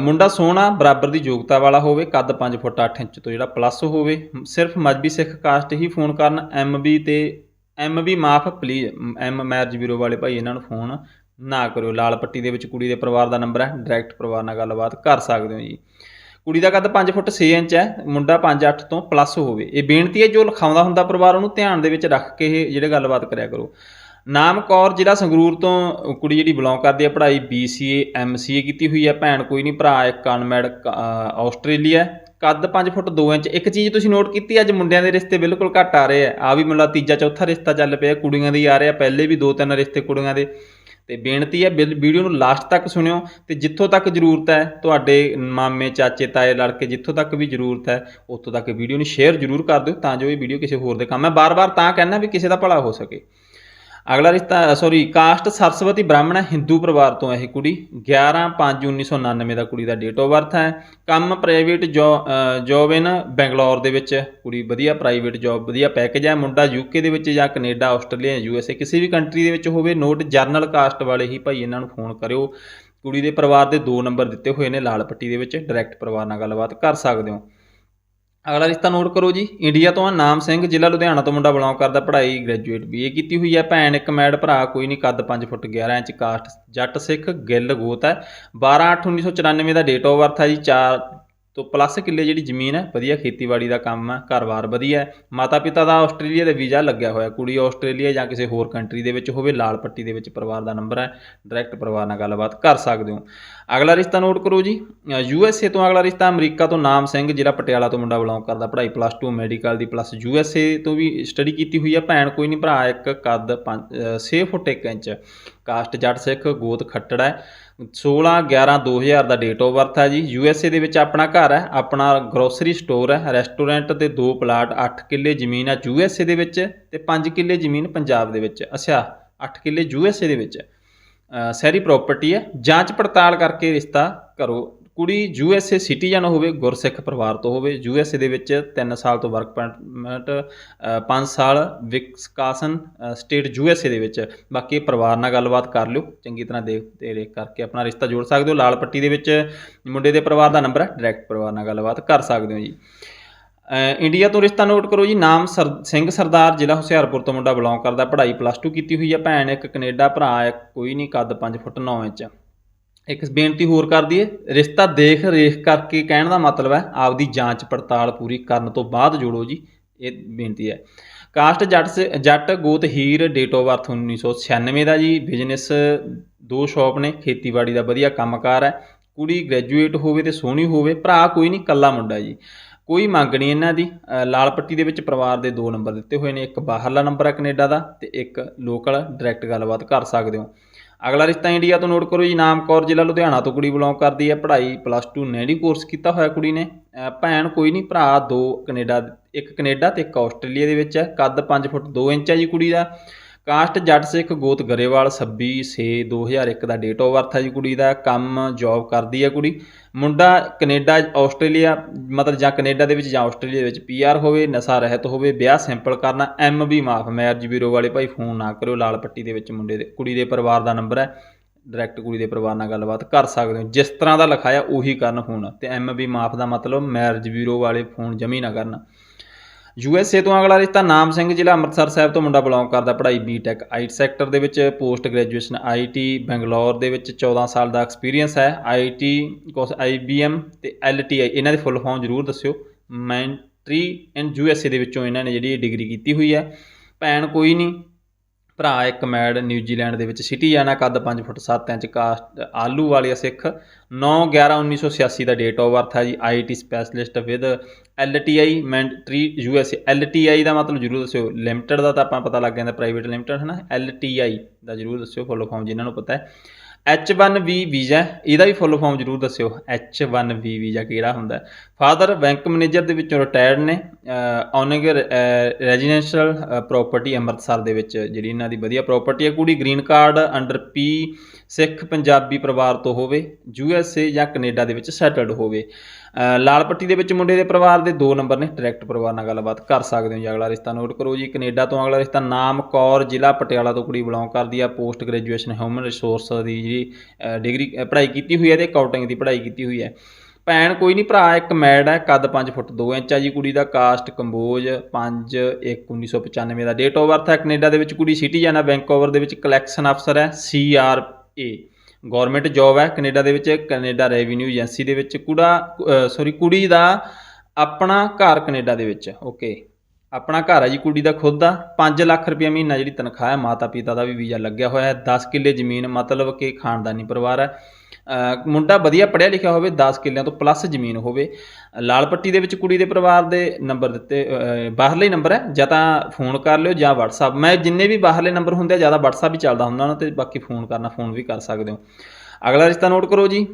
ਮੁੰਡਾ ਸੋਹਣਾ, ਬਰਾਬਰ ਦੀ ਯੋਗਤਾ ਵਾਲਾ ਹੋਵੇ, ਕੱਦ 5 ਫੁੱਟ 8 ਇੰਚ ਤੋਂ ਜਿਹੜਾ ਪਲੱਸ ਹੋਵੇ, ਸਿਰਫ ਮਜਬੀ ਸਿੱਖ, ਕਾਸਟ ਹੀ ਫੋਨ ਕਰਨ ਐਮਬੀ ਤੇ ਐਮਬੀ ਮਾਫ ਪਲੀਜ਼ ਐਮ ਮੈਰਿਜ ਬਿਊਰੋ ਵਾਲੇ ਭਾਈ ਇਹਨਾਂ ਨੂੰ ਫੋਨ ਨਾ ਕਰਿਓ। ਲਾਲ ਪੱਟੀ ਦੇ ਵਿੱਚ ਕੁੜੀ ਦੇ ਪਰਿਵਾਰ ਦਾ ਨੰਬਰ ਹੈ। ਡਾਇਰੈਕਟ ਪਰਿਵਾਰ ਨਾਲ ਗੱਲਬਾਤ ਕਰ ਸਕਦੇ ਹੋ ਜੀ। ਕੁੜੀ ਦਾ ਕੱਦ 5 ਫੁੱਟ 6 ਇੰਚ ਹੈ। ਮੁੰਡਾ 5-8 ਤੋਂ ਪਲੱਸ ਹੋਵੇ। ਇਹ ਬੇਨਤੀ ਹੈ ਜੋ ਲਿਖਾਉਂਦਾ ਹੁੰਦਾ ਪਰਿਵਾਰ ਉਹਨੂੰ ਧਿਆਨ ਦੇ ਵਿੱਚ ਰੱਖ ਕੇ ਇਹ ਜਿਹੜੇ ਗੱਲਬਾਤ ਕਰਿਆ ਕਰੋ। ਨਾਮ ਕੌਰ ਜ਼ਿਲ੍ਹਾ ਸੰਗਰੂਰ ਤੋਂ ਕੁੜੀ ਜਿਹੜੀ ਬਿਲੋਂਗ ਕਰਦੀ ਹੈ। ਪੜ੍ਹਾਈ BCA MCA ਕੀਤੀ ਹੋਈ ਹੈ। ਭੈਣ ਕੋਈ ਨਹੀਂ, ਭਰਾ ਇੱਕ ਅਨਮੈਡ ਆਸਟ੍ਰੇਲੀਆ ਕੱਦ 5 ਫੁੱਟ 2 ਇੰਚ। ਇੱਕ ਚੀਜ਼ ਤੁਸੀਂ ਨੋਟ ਕੀਤੀ, ਅੱਜ ਮੁੰਡਿਆਂ ਦੇ ਰਿਸ਼ਤੇ ਬਿਲਕੁਲ ਘੱਟ ਆ ਰਹੇ ਆ। ਆ ਵੀ ਮੁੰਡਾ ਤੀਜਾ, ਚੌਥਾ ਰਿਸ਼ਤਾ ਚੱਲ ਪਿਆ, ਕੁੜੀਆਂ ਦੇ ਹੀ ਆ ਰਿਹਾ ਪਹਿਲੇ ਵੀ ਦੋ ਤਿੰਨ ਰਿਸ਼ਤੇ ਕੁੜੀਆਂ ਦੇ। ਤੇ ਬੇਨਤੀ ਹੈ, ਬਿਲ- ਵੀਡੀਓ ਨੂੰ ਲਾਸਟ ਤੱਕ ਸੁਣਿਓ, ਤੇ ਜਿੱਥੋਂ ਤੱਕ ਜ਼ਰੂਰਤ ਹੈ, ਤੁਹਾਡੇ ਮਾਮੇ, ਚਾਚੇ, ਤਾਏ, ਲੜਕੇ, ਜਿੱਥੋਂ ਤੱਕ ਵੀ ਜ਼ਰੂਰਤ ਹੈ, ਉੱਥੋਂ ਤੱਕ ਵੀਡੀਓ ਨੂੰ ਸ਼ੇਅਰ ਜ਼ਰੂਰ ਕਰ ਦਿਓ, ਤਾਂ ਜੋ ਇਹ ਵੀਡੀਓ ਕਿਸੇ ਹੋਰ ਦੇ ਕੰਮ ਹੈ। ਬਾਰ-ਬਾਰ ਤਾਂ ਕਹਿਣਾ ਵੀ ਕਿਸੇ ਦਾ ਭਲਾ ਹੋ ਸਕੇ। ਅਗਲਾ ਰਿਸ਼ਤਾ ਸੌਰੀ ਕਾਸਟ ਸਰਸਵਤੀ ਬ੍ਰਾਹਮਣ ਹੈ, ਹਿੰਦੂ ਪਰਿਵਾਰ ਤੋਂ ਹੈ ਇਹ ਕੁੜੀ। 11/5/1999 ਦਾ ਕੁੜੀ ਦਾ ਡੇਟ ਆਫ ਬਰਥ ਹੈ। ਕੰਮ ਪ੍ਰਾਈਵੇਟ ਜੌਬ ਇਨ ਬੈਂਗਲੌਰ ਦੇ ਵਿੱਚ। ਕੁੜੀ ਵਧੀਆ ਪ੍ਰਾਈਵੇਟ ਜੌਬ ਵਧੀਆ ਪੈਕੇਜ ਹੈ। ਮੁੰਡਾ ਯੂਕੇ ਦੇ ਵਿੱਚ ਜਾਂ ਕੈਨੇਡਾ, ਆਸਟ੍ਰੇਲੀਆ ਯੂਐਸਏ ਕਿਸੇ ਵੀ ਕੰਟਰੀ ਦੇ ਵਿੱਚ ਹੋਵੇ ਨੋਟ ਜਰਨਲ ਕਾਸਟ ਵਾਲੇ ਹੀ ਭਾਈ ਇਹਨਾਂ ਨੂੰ ਫੋਨ ਕਰਿਓ। ਕੁੜੀ ਦੇ ਪਰਿਵਾਰ ਦੇ ਦੋ ਨੰਬਰ ਦਿੱਤੇ ਹੋਏ ਨੇ, ਲਾਲ ਪੱਟੀ ਦੇ ਵਿੱਚ। ਡਾਇਰੈਕਟ ਪਰਿਵਾਰ ਨਾਲ ਗੱਲਬਾਤ ਕਰ ਸਕਦੇ ਹੋ। ਅਗਲਾ ਰਿਸ਼ਤਾ ਨੋਟ ਕਰੋ ਜੀ। ਇੰਡੀਆ ਤੋਂ ਆ ਨਾਮ ਸਿੰਘ, ਜ਼ਿਲ੍ਹਾ ਲੁਧਿਆਣਾ ਤੋਂ ਮੁੰਡਾ ਬਿਲੋਂਗ ਕਰਦਾ, ਪੜ੍ਹਾਈ ਗ੍ਰੈਜੂਏਟ ਬੀਏ ਕੀਤੀ ਹੋਈ ਹੈ ਭੈਣ, ਇੱਕ ਮੈਡ ਭਰਾ, ਕੋਈ ਨਹੀਂ, ਕੱਦ 5 ਫੁੱਟ 11 ਇੰਚ ਕਾਸਟ ਜੱਟ ਸਿੱਖ, ਗਿੱਲ ਗੋਤ ਹੈ। 12/8/1994 ਦਾ ਡੇਟ ਆਫ ਬਰਥ ਹੈ ਜੀ 4 ਤੋਂ ਪਲੱਸ ਕਿੱਲੇ ਜਿਹੜੀ ਜ਼ਮੀਨ ਹੈ, ਵਧੀਆ ਖੇਤੀਬਾੜੀ ਦਾ ਕੰਮ ਹੈ, ਘਰ-ਬਾਰ ਵਧੀਆ ਹੈ। ਮਾਤਾ ਪਿਤਾ ਦਾ ਆਸਟ੍ਰੇਲੀਆ ਦੇ ਵੀਜ਼ਾ ਲੱਗਿਆ ਹੋਇਆ। ਕੁੜੀ ਆਸਟ੍ਰੇਲੀਆ ਜਾਂ ਕਿਸੇ ਹੋਰ ਕੰਟਰੀ ਦੇ ਵਿੱਚ ਹੋਵੇ, ਲਾਲ ਪੱਟੀ ਦੇ ਵਿੱਚ ਪਰਿਵਾਰ ਦਾ ਨੰਬਰ ਹੈ ਡਾਇਰੈਕਟ ਪਰਿਵਾਰ ਨਾਲ ਗੱਲਬਾਤ ਕਰ ਸਕਦੇ ਹੋ। ਅਗਲਾ ਰਿਸ਼ਤਾ ਨੋਟ ਕਰੋ ਜੀ। ਯੂ ਐੱਸ ਏ ਤੋਂ ਅਗਲਾ ਰਿਸ਼ਤਾ ਅਮਰੀਕਾ ਤੋਂ ਨਾਮ ਸਿੰਘ ਜਿਹੜਾ ਪਟਿਆਲਾ ਤੋਂ ਮੁੰਡਾ ਬਿਲੋਂਗ ਕਰਦਾ। ਪੜ੍ਹਾਈ ਪਲੱਸ 2 ਮੈਡੀਕਲ ਦੀ ਪਲੱਸ ਯੂ ਐੱਸ ਏ ਤੋਂ ਵੀ ਸਟੱਡੀ ਕੀਤੀ ਹੋਈ ਹੈ। ਭੈਣ, ਕੋਈ ਨਹੀਂ ਭਰਾ, ਇੱਕ, ਕੱਦ 6 ਫੁੱਟ 1 ਇੰਚ। ਕਾਸਟ ਜੱਟ ਸਿੱਖ ਗੋਤ ਖੱਟੜ ਹੈ। 16 11 2000 ਦਾ ਡੇਟ ਆਫ ਬਰਥ ਹੈ ਜੀ। ਯੂ ਐੱਸ ਏ ਦੇ ਵਿੱਚ ਆਪਣਾ ਘਰ ਹੈ, ਆਪਣਾ ਗਰੋਸਰੀ ਸਟੋਰ ਹੈ ਰੈਸਟੋਰੈਂਟ ਤੇ ਦੋ ਪਲਾਟ 8 ਕਿੱਲੇ ਜ਼ਮੀਨ ਹੈ ਏ ਦੇ ਵਿੱਚ ਤੇ 5 ਕਿੱਲੇ ਜ਼ਮੀਨ ਪੰਜਾਬ ਦੇ ਵਿੱਚ। ਅੱਛਾ 8 ਕਿੱਲੇ ਯੂ ਐੱਸ ਏ ਦੇ ਵਿੱਚ। ਸ਼ਹਿਰੀ ਪ੍ਰਾਪਰਟੀ ਹੈ। ਜਾਂਚ ਪੜਤਾਲ ਕਰਕੇ ਰਿਸ਼ਤਾ ਕਰੋ। ਕੁੜੀ ਯੂ ਐਸ ਏ ਸਿਟੀਜ਼ਨ ਹੋਵੇ, ਗੁਰਸਿੱਖ ਪਰਿਵਾਰ ਤੋਂ ਹੋਵੇ, ਯੂ ਐਸ ਏ ਦੇ ਵਿੱਚ 3 ਸਾਲ ਤੋਂ ਵਰਕ ਪਰਮਿਟ 5 ਸਾਲ Wisconsin state U S A ਦੇ ਵਿੱਚ। ਬਾਕੀ ਪਰਿਵਾਰ ਨਾਲ ਗੱਲਬਾਤ ਕਰ ਲਿਓ, ਚੰਗੀ ਤਰ੍ਹਾਂ ਦੇਖ ਤੇ ਰੇਖ ਕਰਕੇ ਆਪਣਾ ਰਿਸ਼ਤਾ ਜੋੜ ਸਕਦੇ ਹੋ। ਲਾਲ ਪੱਟੀ ਦੇ ਵਿੱਚ ਮੁੰਡੇ ਦੇ ਪਰਿਵਾਰ ਦਾ ਨੰਬਰ ਹੈ ਡਾਇਰੈਕਟ ਪਰਿਵਾਰ ਨਾਲ ਗੱਲਬਾਤ ਕਰ ਸਕਦੇ ਹੋ ਜੀ। ਇੰਡੀਆ ਤੋਂ ਰਿਸ਼ਤਾ ਨੋਟ ਕਰੋ ਜੀ, ਨਾਮ ਸਰ, ਸਿੰਘ ਸਰਦਾਰ, ਜ਼ਿਲ੍ਹਾ ਹੁਸ਼ਿਆਰਪੁਰ ਤੋਂ ਮੁੰਡਾ ਬਿਲੋਂਗ ਕਰਦਾ, ਪੜ੍ਹਾਈ ਪਲੱਸ 2 ਕੀਤੀ ਹੋਈ ਹੈ। ਭੈਣ ਇੱਕ ਕੈਨੇਡਾ, ਭਰਾ ਇੱਕ ਕੋਈ ਨਹੀਂ, ਕੱਦ 5 ਫੁੱਟ 9 ਇੰਚ। ਇੱਕ ਬੇਨਤੀ ਹੋਰ ਕਰ ਦਈਏ, ਰਿਸ਼ਤਾ ਦੇਖ ਰੇਖ ਕਰਕੇ ਕਹਿਣ ਦਾ ਮਤਲਬ ਹੈ ਆਪਦੀ ਜਾਂਚ ਪੜਤਾਲ ਪੂਰੀ ਕਰਨ ਤੋਂ ਬਾਅਦ ਜੋੜੋ ਜੀ, ਇਹ ਬੇਨਤੀ ਹੈ। ਕਾਸਟ ਜੱਟ ਜੱਟ ਗੋਤ ਹੀਰ ਡੇਟ ਆਫ ਬਰਥ 1996 ਦਾ ਜੀ, ਬਿਜ਼ਨਸ ਦੋ ਸ਼ਾਪ ਨੇ, ਖੇਤੀਬਾੜੀ ਦਾ ਵਧੀਆ ਕੰਮਕਾਰ ਹੈ, ਕੁੜੀ ਗ੍ਰੈਜੂਏਟ ਹੋਵੇ ਤੇ ਸੋਹਣੀ ਹੋਵੇ, ਭਰਾ ਕੋਈ ਨਹੀਂ ਕੱਲਾ ਮੁੰਡਾ ਜੀ। ਕੋਈ ਮੰਗ ਨਹੀਂ ਇਹਨਾਂ ਦੀ ਲਾਲ ਪੱਟੀ ਦੇ ਵਿੱਚ ਪਰਿਵਾਰ ਦੇ ਦੋ ਨੰਬਰ ਦਿੱਤੇ ਹੋਏ ਨੇ, ਇੱਕ ਬਾਹਰਲਾ ਨੰਬਰ ਹੈ ਕੈਨੇਡਾ ਦਾ ਤੇ ਇੱਕ ਲੋਕਲ ਡਾਇਰੈਕਟ ਗੱਲਬਾਤ ਕਰ ਸਕਦੇ ਹੋ। ਅਗਲਾ ਰਿਸ਼ਤਾ ਇੰਡੀਆ ਤੋਂ ਨੋਟ ਕਰੋ ਜੀ, ਨਾਮ ਕੌਰ ਜ਼ਿਲ੍ਹਾ ਲੁਧਿਆਣਾ ਤੋਂ ਕੁੜੀ ਬਿਲੋਂਗ ਕਰਦੀ ਹੈ, ਪੜ੍ਹਾਈ ਪਲੱਸ 2 ਨੈਡੀ ਕੋਰਸ ਕੀਤਾ ਹੋਇਆ ਕੁੜੀ ਨੇ। ਭੈਣ ਕੋਈ ਨਹੀਂ, ਭਰਾ ਦੋ ਕੈਨੇਡਾ, ਇੱਕ ਕੈਨੇਡਾ ਤੇ ਇੱਕ ਆਸਟ੍ਰੇਲੀਆ ਦੇ ਵਿੱਚ ਹੈ, ਕੱਦ 5 ਫੁੱਟ 2 ਇੰਚ ਹੈ ਜੀ ਕੁੜੀ ਦਾ। ਕਾਸਟ ਜੱਟ ਸਿੱਖ ਗੋਤ ਗਰੇਵਾਲ 26 6 2001 ਦਾ ਡੇਟ ਆਫ ਬਰਥ ਹੈ ਜੀ ਕੁੜੀ ਦਾ, ਕੰਮ ਜੌਬ ਕਰਦੀ ਹੈ ਕੁੜੀ। ਮੁੰਡਾ ਕੈਨੇਡਾ, ਆਸਟ੍ਰੇਲੀਆ, ਮਤਲਬ ਜਾਂ ਕੈਨੇਡਾ ਦੇ ਵਿੱਚ ਜਾਂ ਆਸਟ੍ਰੇਲੀਆ ਦੇ ਵਿੱਚ ਪੀਆਰ ਹੋਵੇ, ਨਸ਼ਾ ਰਹਿਤ ਹੋਵੇ, ਵਿਆਹ ਸਿੰਪਲ ਕਰਨਾ ਐਮ ਵੀ ਮਾਫ ਮੈਰਿਜ ਬਿਊਰੋ ਵਾਲੇ ਭਾਈ ਫੋਨ ਨਾ ਕਰਿਓ, ਲਾਲ ਪੱਟੀ ਦੇ ਵਿੱਚ ਮੁੰਡੇ ਦੇ, ਕੁੜੀ ਦੇ ਪਰਿਵਾਰ ਦਾ ਨੰਬਰ ਹੈ ਡਾਇਰੈਕਟ ਕੁੜੀ ਦੇ ਪਰਿਵਾਰ ਨਾਲ ਗੱਲਬਾਤ ਕਰ ਸਕਦੇ ਹੋ। ਜਿਸ ਤਰ੍ਹਾਂ ਦਾ ਲਿਖਾਇਆ, ਉਹੀ ਕਰਨ ਫੋਨ ਤੇ ਐਮ ਵੀ ਮਾਫ ਦਾ ਮਤਲਬ ਮੈਰਿਜ ਬਿਊਰੋ ਵਾਲੇ ਫੋਨ ਜਮੀ ਨਾ ਕਰਨ। ਯੂ ਐਸ ਏ ਤੋਂ ਅਗਲਾ ਰਿਸ਼ਤਾ ਨਾਮ ਸਿੰਘ ਜ਼ਿਲ੍ਹਾ ਅੰਮ੍ਰਿਤਸਰ ਸਾਹਿਬ ਤੋਂ ਮੁੰਡਾ ਬਿਲੋਂਗ ਕਰਦਾ ਪੜ੍ਹਾਈ ਬੀਟੈਕ ਆਈਟ ਸੈਕਟਰ ਦੇ ਵਿੱਚ ਪੋਸਟ ਗ੍ਰੈਜੂਏਸ਼ਨ ਆਈਟੀ ਬੈਂਗਲੌਰ ਦੇ ਵਿੱਚ 14 ਸਾਲ ਦਾ ਐਕਸਪੀਰੀਅੰਸ ਹੈ। ਆਈਟੀ ਕੋਸ ਆਈਬੀਐਮ ਤੇ ਐਲਟੀਆਈ ਇਹਨਾਂ ਦੇ ਫੁੱਲ ਫਾਰਮ ਜ਼ਰੂਰ ਦੱਸਿਓ। ਮੈਂਟਰੀ ਇਨ ਯੂ ਐਸ ਏ ਦੇ ਵਿੱਚੋਂ ਇਹਨਾਂ ਨੇ ਜਿਹੜੀ ਡਿਗਰੀ ਕੀਤੀ ਹੋਈ ਹੈ। ਭੈਣ ਕੋਈ ਨਹੀਂ ਭਰਾ ਇੱਕ ਮੈਡ ਨਿਊਜ਼ੀਲੈਂਡ ਦੇ ਵਿੱਚ ਸਿਟੀ ਜਾਣਾ, ਕੱਦ 5 foot 7 inch caste Ahluwalia Sikh. 9 11 1986 ਦਾ ਡੇਟ ਆਫ ਬਰਥ ਹੈ ਜੀ IT specialist with LTI Mindtree USA LTI ਦਾ ਮਤਲਬ ਜ਼ਰੂਰ ਦੱਸਿਓ ਲਿਮਟਿਡ ਦਾ ਤਾਂ ਆਪਾਂ ਪਤਾ ਲੱਗ ਜਾਂਦਾ ਪ੍ਰਾਈਵੇਟ ਲਿਮਟਿਡ ਹੈ ਨਾ ਐਲਟੀਆਈ ਦਾ ਜ਼ਰੂਰ ਦੱਸਿਓ ਫੁੱਲ ਫਾਰਮ ਜਿਨ੍ਹਾਂ ਨੂੰ ਪਤਾ ਹੈ। H1B ਵੀਜ਼ਾ ਇਹਦਾ ਵੀ ਫੁੱਲ ਫਾਰਮ ਜ਼ਰੂਰ ਦੱਸਿਓ। H1B ਵੀਜ਼ਾ ਕਿਹੜਾ ਹੁੰਦਾ ਫਾਦਰ ਬੈਂਕ ਮੈਨੇਜਰ ਦੇ ਵਿੱਚੋਂ ਰਿਟਾਇਰਡ ਨੇ ਓਨਿੰਗ ਰੈਜ਼ੀਡੈਂਸ਼ੀਅਲ ਪ੍ਰਾਪਰਟੀ ਅੰਮ੍ਰਿਤਸਰ ਦੇ ਵਿੱਚ, ਜਿਹੜੀ ਇਹਨਾਂ ਦੀ ਵਧੀਆ ਪ੍ਰਾਪਰਟੀ ਹੈ। ਕੁੜੀ green card under P Sikh Punjabi ਪਰਿਵਾਰ ਤੋਂ ਹੋਵੇ ਯੂ ਐਸ ਏ ਜਾਂ ਕੈਨੇਡਾ ਦੇ ਵਿੱਚ ਸੈਟਲਡ ਹੋਵੇ। ਲਾਲ ਪੱਟੀ ਦੇ ਵਿੱਚ ਮੁੰਡੇ ਦੇ ਪਰਿਵਾਰ ਦੇ ਦੋ ਨੰਬਰ ਨੇ, ਡਾਇਰੈਕਟ ਪਰਿਵਾਰ ਨਾਲ ਗੱਲਬਾਤ ਕਰ ਸਕਦੇ ਹੋ ਜੀ, ਅਗਲਾ ਰਿਸ਼ਤਾ ਨੋਟ ਕਰੋ ਜੀ, ਕੈਨੇਡਾ ਤੋਂ ਅਗਲਾ ਰਿਸ਼ਤਾ ਨਾਮ ਕੌਰ, ਜ਼ਿਲ੍ਹਾ ਪਟਿਆਲਾ ਤੋਂ ਕੁੜੀ ਬਿਲੋਂਗ ਕਰਦੀ ਆ, ਪੋਸਟ ਗ੍ਰੈਜੂਏਸ਼ਨ ਹਿਊਮਨ ਰਿਸੋਰਸ ਦੀ ਜਿਹੜੀ ਡਿਗਰੀ ਪੜ੍ਹਾਈ ਕੀਤੀ ਹੋਈ ਹੈ ਤੇ ਅਕਾਊਂਟਿੰਗ ਦੀ ਪੜ੍ਹਾਈ ਕੀਤੀ ਹੋਈ ਹੈ। ਭੈਣ ਕੋਈ ਨਹੀਂ, ਭਰਾ ਇੱਕ ਮੈਡ ਹੈ, ਕੱਦ 5 ਫੁੱਟ 2 ਇੰਚ ਆ ਜੀ, ਕੁੜੀ ਦਾ ਕਾਸਟ ਕੰਬੋਜ 5 1 1995 ਦਾ ਡੇਟ ਆਫ ਬਰਥ ਹੈ ਕੈਨੇਡਾ ਦੇ ਵਿੱਚ, ਕੁੜੀ ਸਿਟੀਜ਼ਨ ਹੈ, ਵੈਂਕੂਵਰ ਦੇ ਵਿੱਚ ਕਲੈਕਸ਼ਨ ਅਫਸਰ ਹੈ C R A government job ਹੈ, ਕੈਨੇਡਾ ਦੇ ਵਿੱਚ, ਕੈਨੇਡਾ ਰੈਵਨਿਊ ਏਜੰਸੀ ਦੇ ਵਿੱਚ, ਕੁੜਾ ਸੌਰੀ ਕੁੜੀ ਦਾ ਆਪਣਾ ਘਰ ਕੈਨੇਡਾ ਦੇ ਵਿੱਚ ਓਕੇ ਆਪਣਾ ਘਰ ਹੈ ਜੀ, ਕੁੜੀ ਦਾ ਖੁਦ ਦਾ 5 ਲੱਖ ਰੁਪਏ ਮਹੀਨਾ ਜਿਹੜੀ ਤਨਖਾਹ ਹੈ ਮਾਤਾ ਪਿਤਾ ਦਾ ਵੀ ਵੀਜ਼ਾ ਲੱਗਿਆ ਹੋਇਆ ਹੈ 10 ਕਿੱਲੇ ਜ਼ਮੀਨ, ਮਤਲਬ ਕਿ ਖਾਨਦਾਨੀ ਪਰਿਵਾਰ ਹੈ। ਮੁੰਡਾ ਵਧੀਆ ਪੜ੍ਹਿਆ ਲਿਖਿਆ ਹੋਵੇ 10 ਕਿੱਲਿਆਂ ਤੋਂ ਪਲੱਸ ਜ਼ਮੀਨ ਹੋਵੇ। ਲਾਲ ਪੱਟੀ ਦੇ ਵਿੱਚ ਕੁੜੀ ਦੇ ਪਰਿਵਾਰ ਦੇ ਨੰਬਰ ਦਿੱਤੇ ਬਾਹਰਲੇ ਨੰਬਰ ਹੈ, ਜਾਂ ਤਾਂ ਫੋਨ ਕਰ ਲਿਓ ਜਾਂ WhatsApp ਮੈਂ ਜਿੰਨੇ ਵੀ ਬਾਹਰਲੇ ਨੰਬਰ ਹੁੰਦੇ ਆ, ਜ਼ਿਆਦਾ WhatsApp ਹੀ ਚੱਲਦਾ ਹੁੰਦਾ ਉਹਨਾਂ ਤੇ, ਬਾਕੀ ਫੋਨ ਕਰਨਾ ਫੋਨ ਵੀ ਕਰ ਸਕਦੇ ਹੋ। ਅਗਲਾ ਰਿਸ਼ਤਾ ਨੋਟ ਕਰੋ ਜੀ।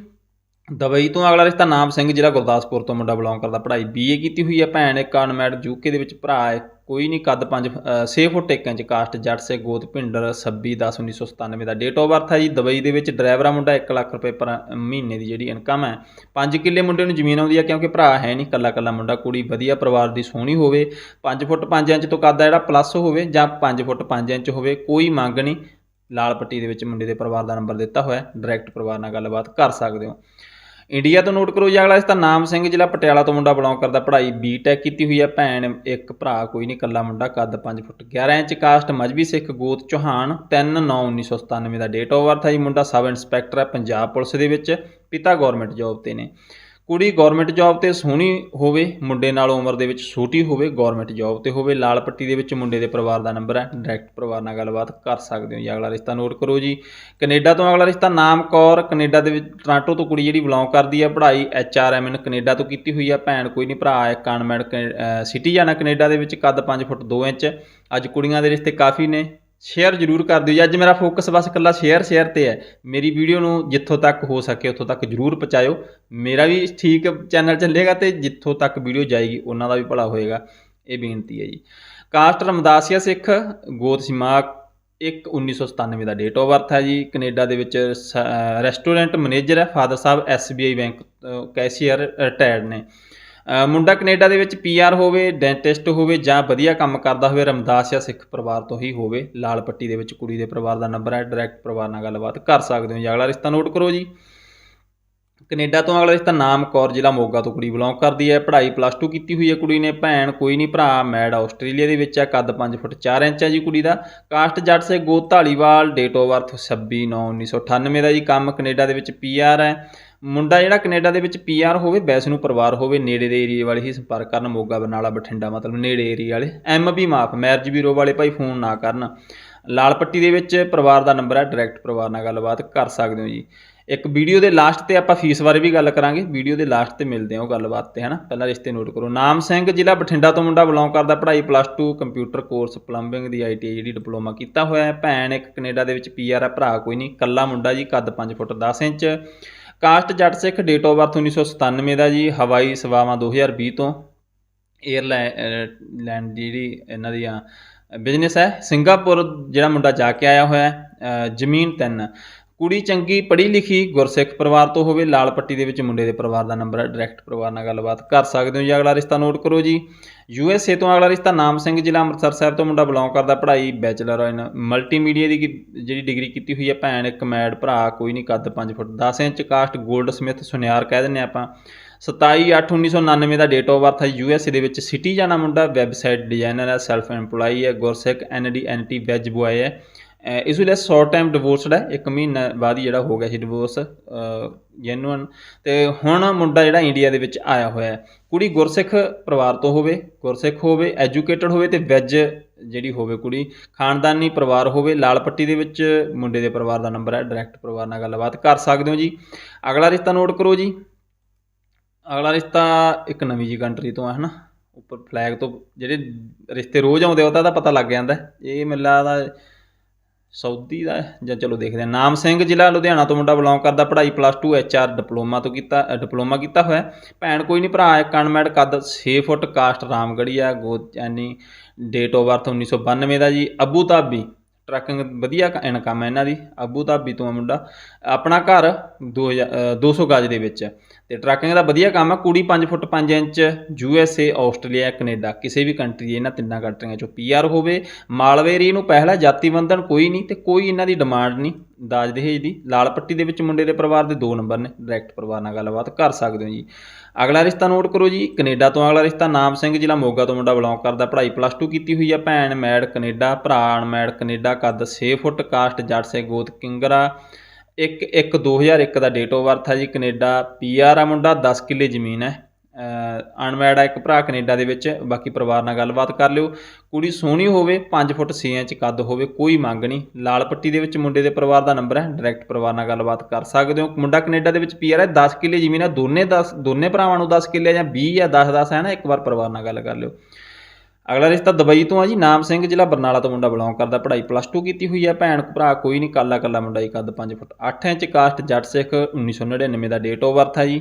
ਦੁਬਈ ਤੋਂ ਅਗਲਾ ਰਿਸ਼ਤਾ ਨਾਮ ਸਿੰਘ ਜ਼ਿਲ੍ਹਾ ਗੁਰਦਾਸਪੁਰ ਤੋਂ ਮੁੰਡਾ ਬਿਲੋਂਗ ਕਰਦਾ। ਪੜ੍ਹਾਈ ਬੀਏ ਕੀਤੀ ਹੋਈ ਹੈ, ਭੈਣ ਇੱਕ ਅਨਮੈਡ ਯੂਕੇ ਦੇ ਵਿੱਚ ਭਰਾ ਹੈ। ਕੋਈ ਨਹੀਂ ਕੱਦ 5 6 ਫੁੱਟ 1 ਇੰਚ ਕਾਸਟ ਜੱਟ ਸੇ ਗੋਤ ਭਿੰਡਰ 26 10 1997 ਦਾ ਡੇਟ ਆਫ ਬਰਥ ਹੈ ਜੀ। ਦੁਬਈ ਦੇ ਵਿੱਚ ਡਰਾਈਵਰਾ ਮੁੰਡਾ 1 ਲੱਖ ਰੁਪਏ ਪਰ ਮਹੀਨੇ ਦੀ ਜਿਹੜੀ ਇਨਕਮ ਹੈ 5 ਕਿੱਲੇ ਮੁੰਡੇ ਨੂੰ ਜ਼ਮੀਨ ਆਉਂਦੀ ਹੈ ਕਿਉਂਕਿ ਭਰਾ ਹੈ ਨਹੀਂ ਕੱਲਾ ਕੱਲਾ ਮੁੰਡਾ, ਕੁੜੀ ਵਧੀਆ, ਪਰਿਵਾਰ ਦੀ ਸੋਹਣੀ ਹੋਵੇ। 5 ਫੁੱਟ 5 ਇੰਚ ਤੋਂ ਕੱਦ ਆ ਜਿਹੜਾ ਪਲੱਸ ਹੋਵੇ ਜਾਂ 5 ਫੁੱਟ 5 ਇੰਚ ਹੋਵੇ, ਕੋਈ ਮੰਗ ਨਹੀਂ। ਲਾਲ ਪੱਟੀ ਦੇ ਵਿੱਚ ਮੁੰਡੇ ਦੇ ਪਰਿਵਾਰ ਦਾ ਨੰਬਰ ਦਿੱਤਾ ਹੋਇਆ ਡਾਇਰੈਕਟ ਪਰਿਵਾਰ ਨਾਲ ਗੱਲਬਾਤ ਕਰ ਸਕਦੇ ਹੋ। ਇੰਡੀਆ ਤੋਂ ਨੋਟ ਕਰੋ ਜੀ, ਅਗਲਾ ਇਸ ਦਾ ਨਾਮ ਸਿੰਘ ਜ਼ਿਲ੍ਹਾ ਪਟਿਆਲਾ ਤੋਂ ਮੁੰਡਾ ਬਿਲੋਂਗ ਕਰਦਾ। ਪੜ੍ਹਾਈ ਬੀਟੈਕ ਕੀਤੀ ਹੋਈ ਹੈ ਭੈਣ, ਇੱਕ ਭਰਾ, ਕੋਈ ਨਹੀਂ ਕੱਲਾ ਮੁੰਡਾ, ਕੱਦ 5 foot 11 inch, caste Mazhabi Sikh ਗੋਤ ਚੌਹਾਨ 3 9 1997 ਦਾ ਡੇਟ ਆਫ ਬਰਥ ਹੈ ਜੀ, ਮੁੰਡਾ ਸਬ ਇੰਸਪੈਕਟਰ ਹੈ ਪੰਜਾਬ ਪੁਲਿਸ ਦੇ ਵਿੱਚ, ਪਿਤਾ ਗਵਰਨਮੈਂਟ ਜੌਬ ਤੇ ਨੇ। ਕੁੜੀ ਗਵਰਨਮੈਂਟ ਜੌਬ ਤੇ ਸੋਹਣੀ ਹੋਵੇ, ਮੁੰਡੇ ਨਾਲੋਂ ਉਮਰ ਦੇ ਵਿੱਚ ਛੋਟੀ ਹੋਵੇ ਗਵਰਨਮੈਂਟ ਜੌਬ ਤੇ ਹੋਵੇ, ਲਾਲ ਪੱਟੀ ਦੇ ਵਿੱਚ ਮੁੰਡੇ ਦੇ ਪਰਿਵਾਰ ਦਾ ਨੰਬਰ ਹੈ ਡਾਇਰੈਕਟ ਪਰਿਵਾਰ ਨਾਲ ਗੱਲਬਾਤ ਕਰ ਸਕਦੇ ਹੋ ਜੀ। ਅਗਲਾ ਰਿਸ਼ਤਾ ਨੋਟ ਕਰੋ ਜੀ। ਕੈਨੇਡਾ ਤੋਂ ਅਗਲਾ ਰਿਸ਼ਤਾ ਨਾਮ ਕੌਰ, ਕੈਨੇਡਾ ਦੇ ਵਿੱਚ ਟੋਰਾਂਟੋ ਤੋਂ ਕੁੜੀ ਜਿਹੜੀ ਬਿਲੋਂਗ ਕਰਦੀ ਹੈ, ਪੜ੍ਹਾਈ H R M N Canada ਤੋਂ ਕੀਤੀ ਹੋਈ ਹੈ। ਭੈਣ ਕੋਈ ਨਹੀਂ, ਭਰਾ ਇੱਕ ਅਨਮੈਡ ਸਿਟੀ ਜਾਣਾ ਕੈਨੇਡਾ ਦੇ ਵਿੱਚ, ਕੱਦ 5 ਫੁੱਟ 2 ਇੰਚ। ਅੱਜ ਕੁੜੀਆਂ ਦੇ ਰਿਸ਼ਤੇ ਕਾਫੀ ਨੇ। ਸ਼ੇਅਰ ਜ਼ਰੂਰ ਕਰ ਦਿਓ। ਜੀ, ਅੱਜ ਮੇਰਾ ਫੋਕਸ ਬਸ ਇਕੱਲਾ ਸ਼ੇਅਰ ਸ਼ੇਅਰ ਤੇ ਹੈ। ਮੇਰੀ ਵੀਡੀਓ ਨੂੰ ਜਿੱਥੋਂ ਤੱਕ ਹੋ ਸਕੇ, ਉੱਥੋਂ ਤੱਕ ਜ਼ਰੂਰ ਪਹੁੰਚਾਇਓ। ਮੇਰਾ ਵੀ ਠੀਕ ਚੈਨਲ ਚੱਲੇਗਾ ਤੇ ਜਿੱਥੋਂ ਤੱਕ ਵੀਡੀਓ ਜਾਏਗੀ, ਉਹਨਾਂ ਦਾ ਵੀ ਭਲਾ ਹੋਏਗਾ। ਇਹ ਬੇਨਤੀ ਹੈ ਜੀ। ਕਾਸਟ ਰਮਦਾਸੀਆ ਸਿੱਖ, ਗੋਤ ਸਿਮਾ ਇੱਕ 1997 ਦਾ ਡੇਟ ਆਫ ਬਰਥ ਹੈ ਜੀ। ਕੈਨੇਡਾ ਦੇ ਵਿੱਚ ਰੈਸਟੋਰੈਂਟ ਮੈਨੇਜਰ ਹੈ। ਫਾਦਰ ਸਾਹਿਬ SBI ਬੈਂਕ ਕੈਸ਼ੀਅਰ ਰਿਟਾਇਰਡ ਨੇ। ਮੁੰਡਾ ਕੈਨੇਡਾ ਦੇ ਵਿੱਚ ਪੀਆਰ ਹੋਵੇ, ਡੈਂਟਿਸਟ ਹੋਵੇ ਜਾਂ ਵਧੀਆ ਕੰਮ ਕਰਦਾ ਹੋਵੇ, ਰਮਦਾਸ ਜਾਂ ਸਿੱਖ ਪਰਿਵਾਰ ਤੋਂ ਹੀ ਹੋਵੇ, ਲਾਲ ਪੱਟੀ ਦੇ ਵਿੱਚ ਕੁੜੀ ਦੇ ਪਰਿਵਾਰ ਦਾ ਨੰਬਰ ਹੈ ਡਾਇਰੈਕਟ ਪਰਿਵਾਰ ਨਾਲ ਗੱਲਬਾਤ ਕਰ ਸਕਦੇ ਹੋ ਜੀ। ਅਗਲਾ ਰਿਸ਼ਤਾ ਨੋਟ ਕਰੋ ਜੀ। ਕੈਨੇਡਾ ਤੋਂ ਅਗਲਾ ਰਿਸ਼ਤਾ ਨਾਮ ਕੌਰ ਜ਼ਿਲ੍ਹਾ ਮੋਗਾ ਤੋਂ ਕੁੜੀ ਬਿਲੋਂਗ ਕਰਦੀ ਹੈ। ਪੜ੍ਹਾਈ ਪਲੱਸ 2 ਕੀਤੀ ਹੋਈ ਹੈ ਕੁੜੀ ਨੇ। ਭੈਣ ਕੋਈ ਨਹੀਂ, ਭਰਾ ਮੈਡ ਆਸਟ੍ਰੇਲੀਆ ਦੇ ਵਿੱਚ ਹੈ। ਕੱਦ 5 ਫੁੱਟ 4 ਇੰਚ ਹੈ ਜੀ ਕੁੜੀ ਦਾ। ਕਾਸਟ ਜੱਟ ਸੇ ਗੋਤ ਢਾਲੀਵਾਲ ਡੇਟ ਆਫ ਬਰਥ 26 9 1998 ਦਾ ਜੀ। ਕੰਮ ਕੈਨੇਡਾ ਦੇ ਵਿੱਚ ਪੀਆਰ ਹੈ। ਮੁੰਡਾ ਜਿਹੜਾ ਕੈਨੇਡਾ ਦੇ ਵਿੱਚ ਪੀਆਰ ਹੋਵੇ ਵੈਸੇ ਨੂੰ ਪਰਿਵਾਰ ਹੋਵੇ, ਨੇੜੇ ਦੇ ਏਰੀਏ ਵਾਲੇ ਹੀ ਸੰਪਰਕ ਕਰਨ, ਮੋਗਾ, ਬਰਨਾਲਾ, ਬਠਿੰਡਾ, ਮਤਲਬ ਨੇੜੇ ਏਰੀਏ ਵਾਲੇ। ਐਮ ਵੀ ਮਾਫ ਮੈਰਿਜ ਬਿਊਰੋ ਵਾਲੇ ਭਾਈ ਫੋਨ ਨਾ ਕਰਨ। ਲਾਲ ਪੱਟੀ ਦੇ ਵਿੱਚ ਪਰਿਵਾਰ ਦਾ ਨੰਬਰ ਹੈ ਡਾਇਰੈਕਟ ਪਰਿਵਾਰ ਨਾਲ ਗੱਲਬਾਤ ਕਰ ਸਕਦੇ ਹੋ ਜੀ। ਇੱਕ ਵੀਡੀਓ ਦੇ ਲਾਸਟ ਤੇ ਆਪਾਂ ਫੀਸ ਬਾਰੇ ਵੀ ਗੱਲ ਕਰਾਂਗੇ। ਵੀਡੀਓ ਦੇ ਲਾਸਟ ਤੇ ਮਿਲਦੇ ਹਾਂ ਉਹ ਗੱਲਬਾਤ ਤੇ, ਹਨਾ? ਪਹਿਲਾਂ ਰਿਸ਼ਤੇ ਨੋਟ ਕਰੋ। ਨਾਮ ਸਿੰਘ, ਜ਼ਿਲ੍ਹਾ ਬਠਿੰਡਾ ਤੋਂ ਮੁੰਡਾ ਬਿਲੋਂਗ ਕਰਦਾ, ਪੜ੍ਹਾਈ ਪਲੱਸ 2 ਕੰਪਿਊਟਰ ਕੋਰਸ ਪਲੰਬਿੰਗ ਦੀ ਆਈਟੀਆਈ ਜਿਹੜੀ ਡਿਪਲੋਮਾ ਕੀਤਾ ਹੋਇਆ ਹੈ। ਭੈਣ ਇੱਕ ਕੈਨੇਡਾ ਦੇ ਵਿੱਚ ਪੀਆਰ ਹੈ, ਭਰਾ ਕੋਈ ਨਹੀਂ। ਕੱਲਾ ਮੁੰਡਾ ਜੀ, ਕੱਦ 5 ਫੁੱਟ 10 inch. Caste Jatt Sikh date of birth 1997 ਦਾ ਜੀ, ਹਵਾਈ ਸੇਵਾਵਾਂ 2020 ਤੋਂ। 에ਅਰਲਾਈਨ ਜਿਹੜੀ ਇਹਨਾਂ ਦੀਆਂ ਬਿਜ਼ਨਸ ਹੈ, ਸਿੰਗਾਪੁਰ ਜਿਹੜਾ ਮੁੰਡਾ ਜਾ ਕੇ ਆਇਆ ਹੋਇਆ ਜ਼ਮੀਨ ਤਿੰਨ। ਕੁੜੀ ਚੰਗੀ, ਪੜ੍ਹੀ ਲਿਖੀ, ਗੁਰਸਿੱਖ ਪਰਿਵਾਰ ਤੋਂ ਹੋਵੇ, ਲਾਲ ਪੱਟੀ ਦੇ ਵਿੱਚ ਮੁੰਡੇ ਦੇ ਪਰਿਵਾਰ ਦਾ ਨੰਬਰ ਹੈ ਡਾਇਰੈਕਟ ਪਰਿਵਾਰ ਨਾਲ ਗੱਲਬਾਤ ਕਰ ਸਕਦੇ ਹੋ ਜੀ। ਅਗਲਾ ਰਿਸ਼ਤਾ ਨੋਟ ਕਰੋ ਜੀ। ਯੂ ਐੱਸ ਏ ਤੋਂ ਅਗਲਾ ਰਿਸ਼ਤਾ ਨਾਮ ਸਿੰਘ ਜ਼ਿਲ੍ਹਾ ਅੰਮ੍ਰਿਤਸਰ ਸਾਹਿਬ ਤੋਂ ਮੁੰਡਾ ਬਿਲੋਂਗ ਕਰਦਾ, ਪੜ੍ਹਾਈ ਬੈਚਲਰ ਇਨ ਮਲਟੀਮੀਡੀਆ ਦੀ ਜਿਹੜੀ ਡਿਗਰੀ ਕੀਤੀ ਹੋਈ ਹੈ, ਭੈਣ ਕਮੈਡ ਭਰਾ, ਕੋਈ ਨਹੀਂ ਕੱਦ 5 ਫੁੱਟ 10 ਇੰਚ, ਕਾਸਟ 골ਡ ਸਮਿਥ ਸੁਨਿਆਰ ਕਹਿ ਦਿੰਦੇ ਆਪਾਂ। 27 8 1999 ਦਾ ਡੇਟ ਆਫ ਬਰਥ ਹੈ ਯੂਐਸਏ ਦੇ ਵਿੱਚ। ਸਿਟੀ ਜਾਣਾ ਮੁੰਡਾ ਵੈਬਸਾਈਟ ਡਿਜ਼ਾਈਨਰ ਹੈ ਸੈਲਫ EMPLOYE ਹੈ, Gursikh ND NT veg boy ਹੈ। ਇਸ ਵੇਲੇ ਸ਼ਾਰਟ ਟਾਈਮ ਡਿਵੋਰਸਡ ਹੈ, ਇੱਕ ਮਹੀਨਾ ਬਾਅਦ ਹੀ ਜਿਹੜਾ ਹੋ ਗਿਆ ਸੀ ਡਿਵੋਰਸ ਜੈਨੂਅਨ ਤੇ ਹੁਣ ਮੁੰਡਾ ਜਿਹੜਾ ਇੰਡੀਆ ਦੇ ਵਿੱਚ ਆਇਆ ਹੋਇਆ ਹੈ। ਕੁੜੀ ਗੁਰਸਿੱਖ ਪਰਿਵਾਰ ਤੋਂ ਹੋਵੇ, ਗੁਰਸਿੱਖ ਹੋਵੇ ਐਜੂਕੇਟਡ ਹੋਵੇ ਤੇ ਵੈਜ ਜਿਹੜੀ ਹੋਵੇ ਕੁੜੀ, ਖਾਨਦਾਨੀ ਪਰਿਵਾਰ ਹੋਵੇ, ਲਾਲ ਪੱਟੀ ਦੇ ਵਿੱਚ ਮੁੰਡੇ ਦੇ ਪਰਿਵਾਰ ਦਾ ਨੰਬਰ ਹੈ ਡਾਇਰੈਕਟ ਪਰਿਵਾਰ ਨਾਲ ਗੱਲਬਾਤ ਕਰ ਸਕਦੇ ਹੋ ਜੀ। ਅਗਲਾ ਰਿਸ਼ਤਾ ਨੋਟ ਕਰੋ ਜੀ। ਅਗਲਾ ਰਿਸ਼ਤਾ ਇੱਕ ਨਵੀਂ ਜੀ ਕੰਟਰੀ ਤੋਂ ਹੈ ਹਨਾ, ਉੱਪਰ ਫਲੈਗ ਤੋਂ, ਜਿਹੜੇ ਰਿਸ਼ਤੇ ਰੋਜ਼ ਆਉਂਦੇ ਉਹ ਤਾਂ ਪਤਾ ਲੱਗ ਜਾਂਦਾ ਇਹ ਮੈਨੂੰ ਲੱਗਦਾ ਸਾਊਦੀ ਦਾ ਹੈ ਜਾਂ ਚਲੋ ਦੇਖਦੇ ਹਾਂ। ਨਾਮ ਸਿੰਘ ਜ਼ਿਲ੍ਹਾ ਲੁਧਿਆਣਾ ਤੋਂ ਮੁੰਡਾ ਬਿਲੋਂਗ ਕਰਦਾ, ਪੜ੍ਹਾਈ ਪਲੱਸ 2 ਐਚਆਰ ਡਿਪਲੋਮਾ ਤੋਂ ਕੀਤਾ ਡਿਪਲੋਮਾ ਕੀਤਾ ਹੋਇਆ ਭੈਣ ਕੋਈ ਨਹੀਂ, ਭਰਾ ਇੱਕ ਅਨਮੈਡ ਕੱਦ 6 ਫੁੱਟ, ਕਾਸਟ ਰਾਮਗੜੀਆ ਗੋਚਾਨੀ ਡੇਟ ਆਫ ਬਰਥ 1992 ਦਾ ਜੀ, ਅਬੂ ਧਾਬੀ। ਟਰੱਕਿੰਗ ਵਧੀਆ ਇਨਕਮ ਹੈ ਇਹਨਾਂ ਦੀ ਆਬੂ ਧਾਬੀ ਤੋਂ ਆ ਮੁੰਡਾ। ਆਪਣਾ ਘਰ 2000 ਅ, 200 ਗਜ ਦੇ ਵਿੱਚ ਹੈ। ਤੇ ਟਰੱਕਿੰਗ ਦਾ ਵਧੀਆ ਕੰਮ ਹੈ ਕੁੜੀ 5 foot 5 inch U S A Australia Canada ਕਿਸੇ ਵੀ ਕੰਟਰੀ ਇਹਨਾਂ ਤਿੰਨਾਂ ਕੰਟਰੀਆਂ ਚੋਂ ਪੀਆਰ ਹੋਵੇ। ਮਾਲਵੇਰੀ ਨੂੰ ਪਹਿਲਾ ਜਾਤੀ ਬੰਧਨ ਕੋਈ ਨਹੀਂ ਤੇ ਕੋਈ ਇਹਨਾਂ ਦੀ ਡਿਮਾਂਡ ਨਹੀਂ। ਦਾਜ ਦਹੇਜ ਦੀ। ਲਾਲ ਪੱਟੀ ਦੇ ਵਿੱਚ ਮੁੰਡੇ ਦੇ ਪਰਿਵਾਰ ਦੇ ਦੋ ਨੰਬਰ ਨੇ। ਡਾਇਰੈਕਟ ਪਰਿਵਾਰ ਨਾਲ ਗੱਲਬਾਤ ਕਰ ਸਕਦੇ ਹੋ ਜੀ। ਅਗਲਾ ਰਿਸ਼ਤਾ ਨੋਟ ਕਰੋ ਜੀ, ਕੈਨੇਡਾ ਤੋਂ ਅਗਲਾ ਰਿਸ਼ਤਾ ਨਾਮ ਸਿੰਘ ਜ਼ਿਲ੍ਹਾ ਮੋਗਾ ਤੋਂ ਮੁੰਡਾ ਬਿਲੋਂਗ ਕਰਦਾ, ਪੜ੍ਹਾਈ ਪਲੱਸ 2 ਕੀਤੀ ਹੋਈ ਆ, ਭੈਣ ਮੈਡ ਕੈਨੇਡਾ, ਭਰਾ ਅਨਮੈਡ ਕੈਨੇਡਾ, ਕੱਦ 6 ਫੁੱਟ, ਕਾਸਟ ਜੱਟ ਸੇ ਗੋਤ ਕਿੰਗਰਾ। 1 1 2001 ਦਾ ਡੇਟ ਆਫ ਬਰਥ ਹੈ ਜੀ, ਕੈਨੇਡਾ ਪੀਆਰ ਆ ਮੁੰਡਾ 10 ਕਿੱਲੇ ਜ਼ਮੀਨ ਹੈ। ਅਨਮੈਡ ਆ ਇੱਕ ਭਰਾ ਕੈਨੇਡਾ ਦੇ ਵਿੱਚ, ਬਾਕੀ ਪਰਿਵਾਰ ਨਾਲ ਗੱਲਬਾਤ ਕਰ ਲਿਓ। ਕੁੜੀ ਸੋਹਣੀ ਹੋਵੇ 5 ਫੁੱਟ 6 ਇੰਚ ਕੱਦ ਹੋਵੇ, ਕੋਈ ਮੰਗ ਨਹੀਂ। ਲਾਲ ਪੱਟੀ ਦੇ ਵਿੱਚ ਮੁੰਡੇ ਦੇ ਪਰਿਵਾਰ ਦਾ ਨੰਬਰ ਹੈ ਡਾਇਰੈਕਟ ਪਰਿਵਾਰ ਨਾਲ ਗੱਲਬਾਤ ਕਰ ਸਕਦੇ ਹੋ। ਮੁੰਡਾ ਕੈਨੇਡਾ ਦੇ ਵਿੱਚ ਪੀਆਰ ਹੈ 10 ਕਿੱਲੇ ਜ਼ਮੀਨ ਹੈ ਦੋਨੇ 10 ਦੋਨੇ ਭਰਾਵਾਂ ਨੂੰ 10 ਕਿੱਲੇ ਜਾਂ 20 ਜਾਂ 10 10 ਹੈ ਨਾ, ਇੱਕ ਵਾਰ ਪਰਿਵਾਰ ਨਾਲ ਗੱਲ ਕਰ ਲਿਓ। ਅਗਲਾ ਰਿਸ਼ਤਾ ਦੁਬਈ ਤੋਂ ਆ ਜੀ, ਨਾਮ ਸਿੰਘ, ਜ਼ਿਲ੍ਹਾ ਬਰਨਾਲਾ ਤੋਂ ਮੁੰਡਾ ਬਿਲੋਂਗ ਕਰਦਾ, ਪੜ੍ਹਾਈ ਪਲੱਸ 2 ਕੀਤੀ ਹੋਈ ਹੈ ਭੈਣ ਭਰਾ ਕੋਈ ਨਹੀਂ ਕੱਲਾ ਕੱਲਾ ਮੁੰਡਾ ਹੀ ਕੱਦ 5 ਫੁੱਟ 8 ਇੰਚ ਕਾਸਟ ਜੱਟ ਸਿੱਖ 1999 ਦਾ ਡੇਟ ਆਫ ਬਰਥ ਹੈ ਜੀ।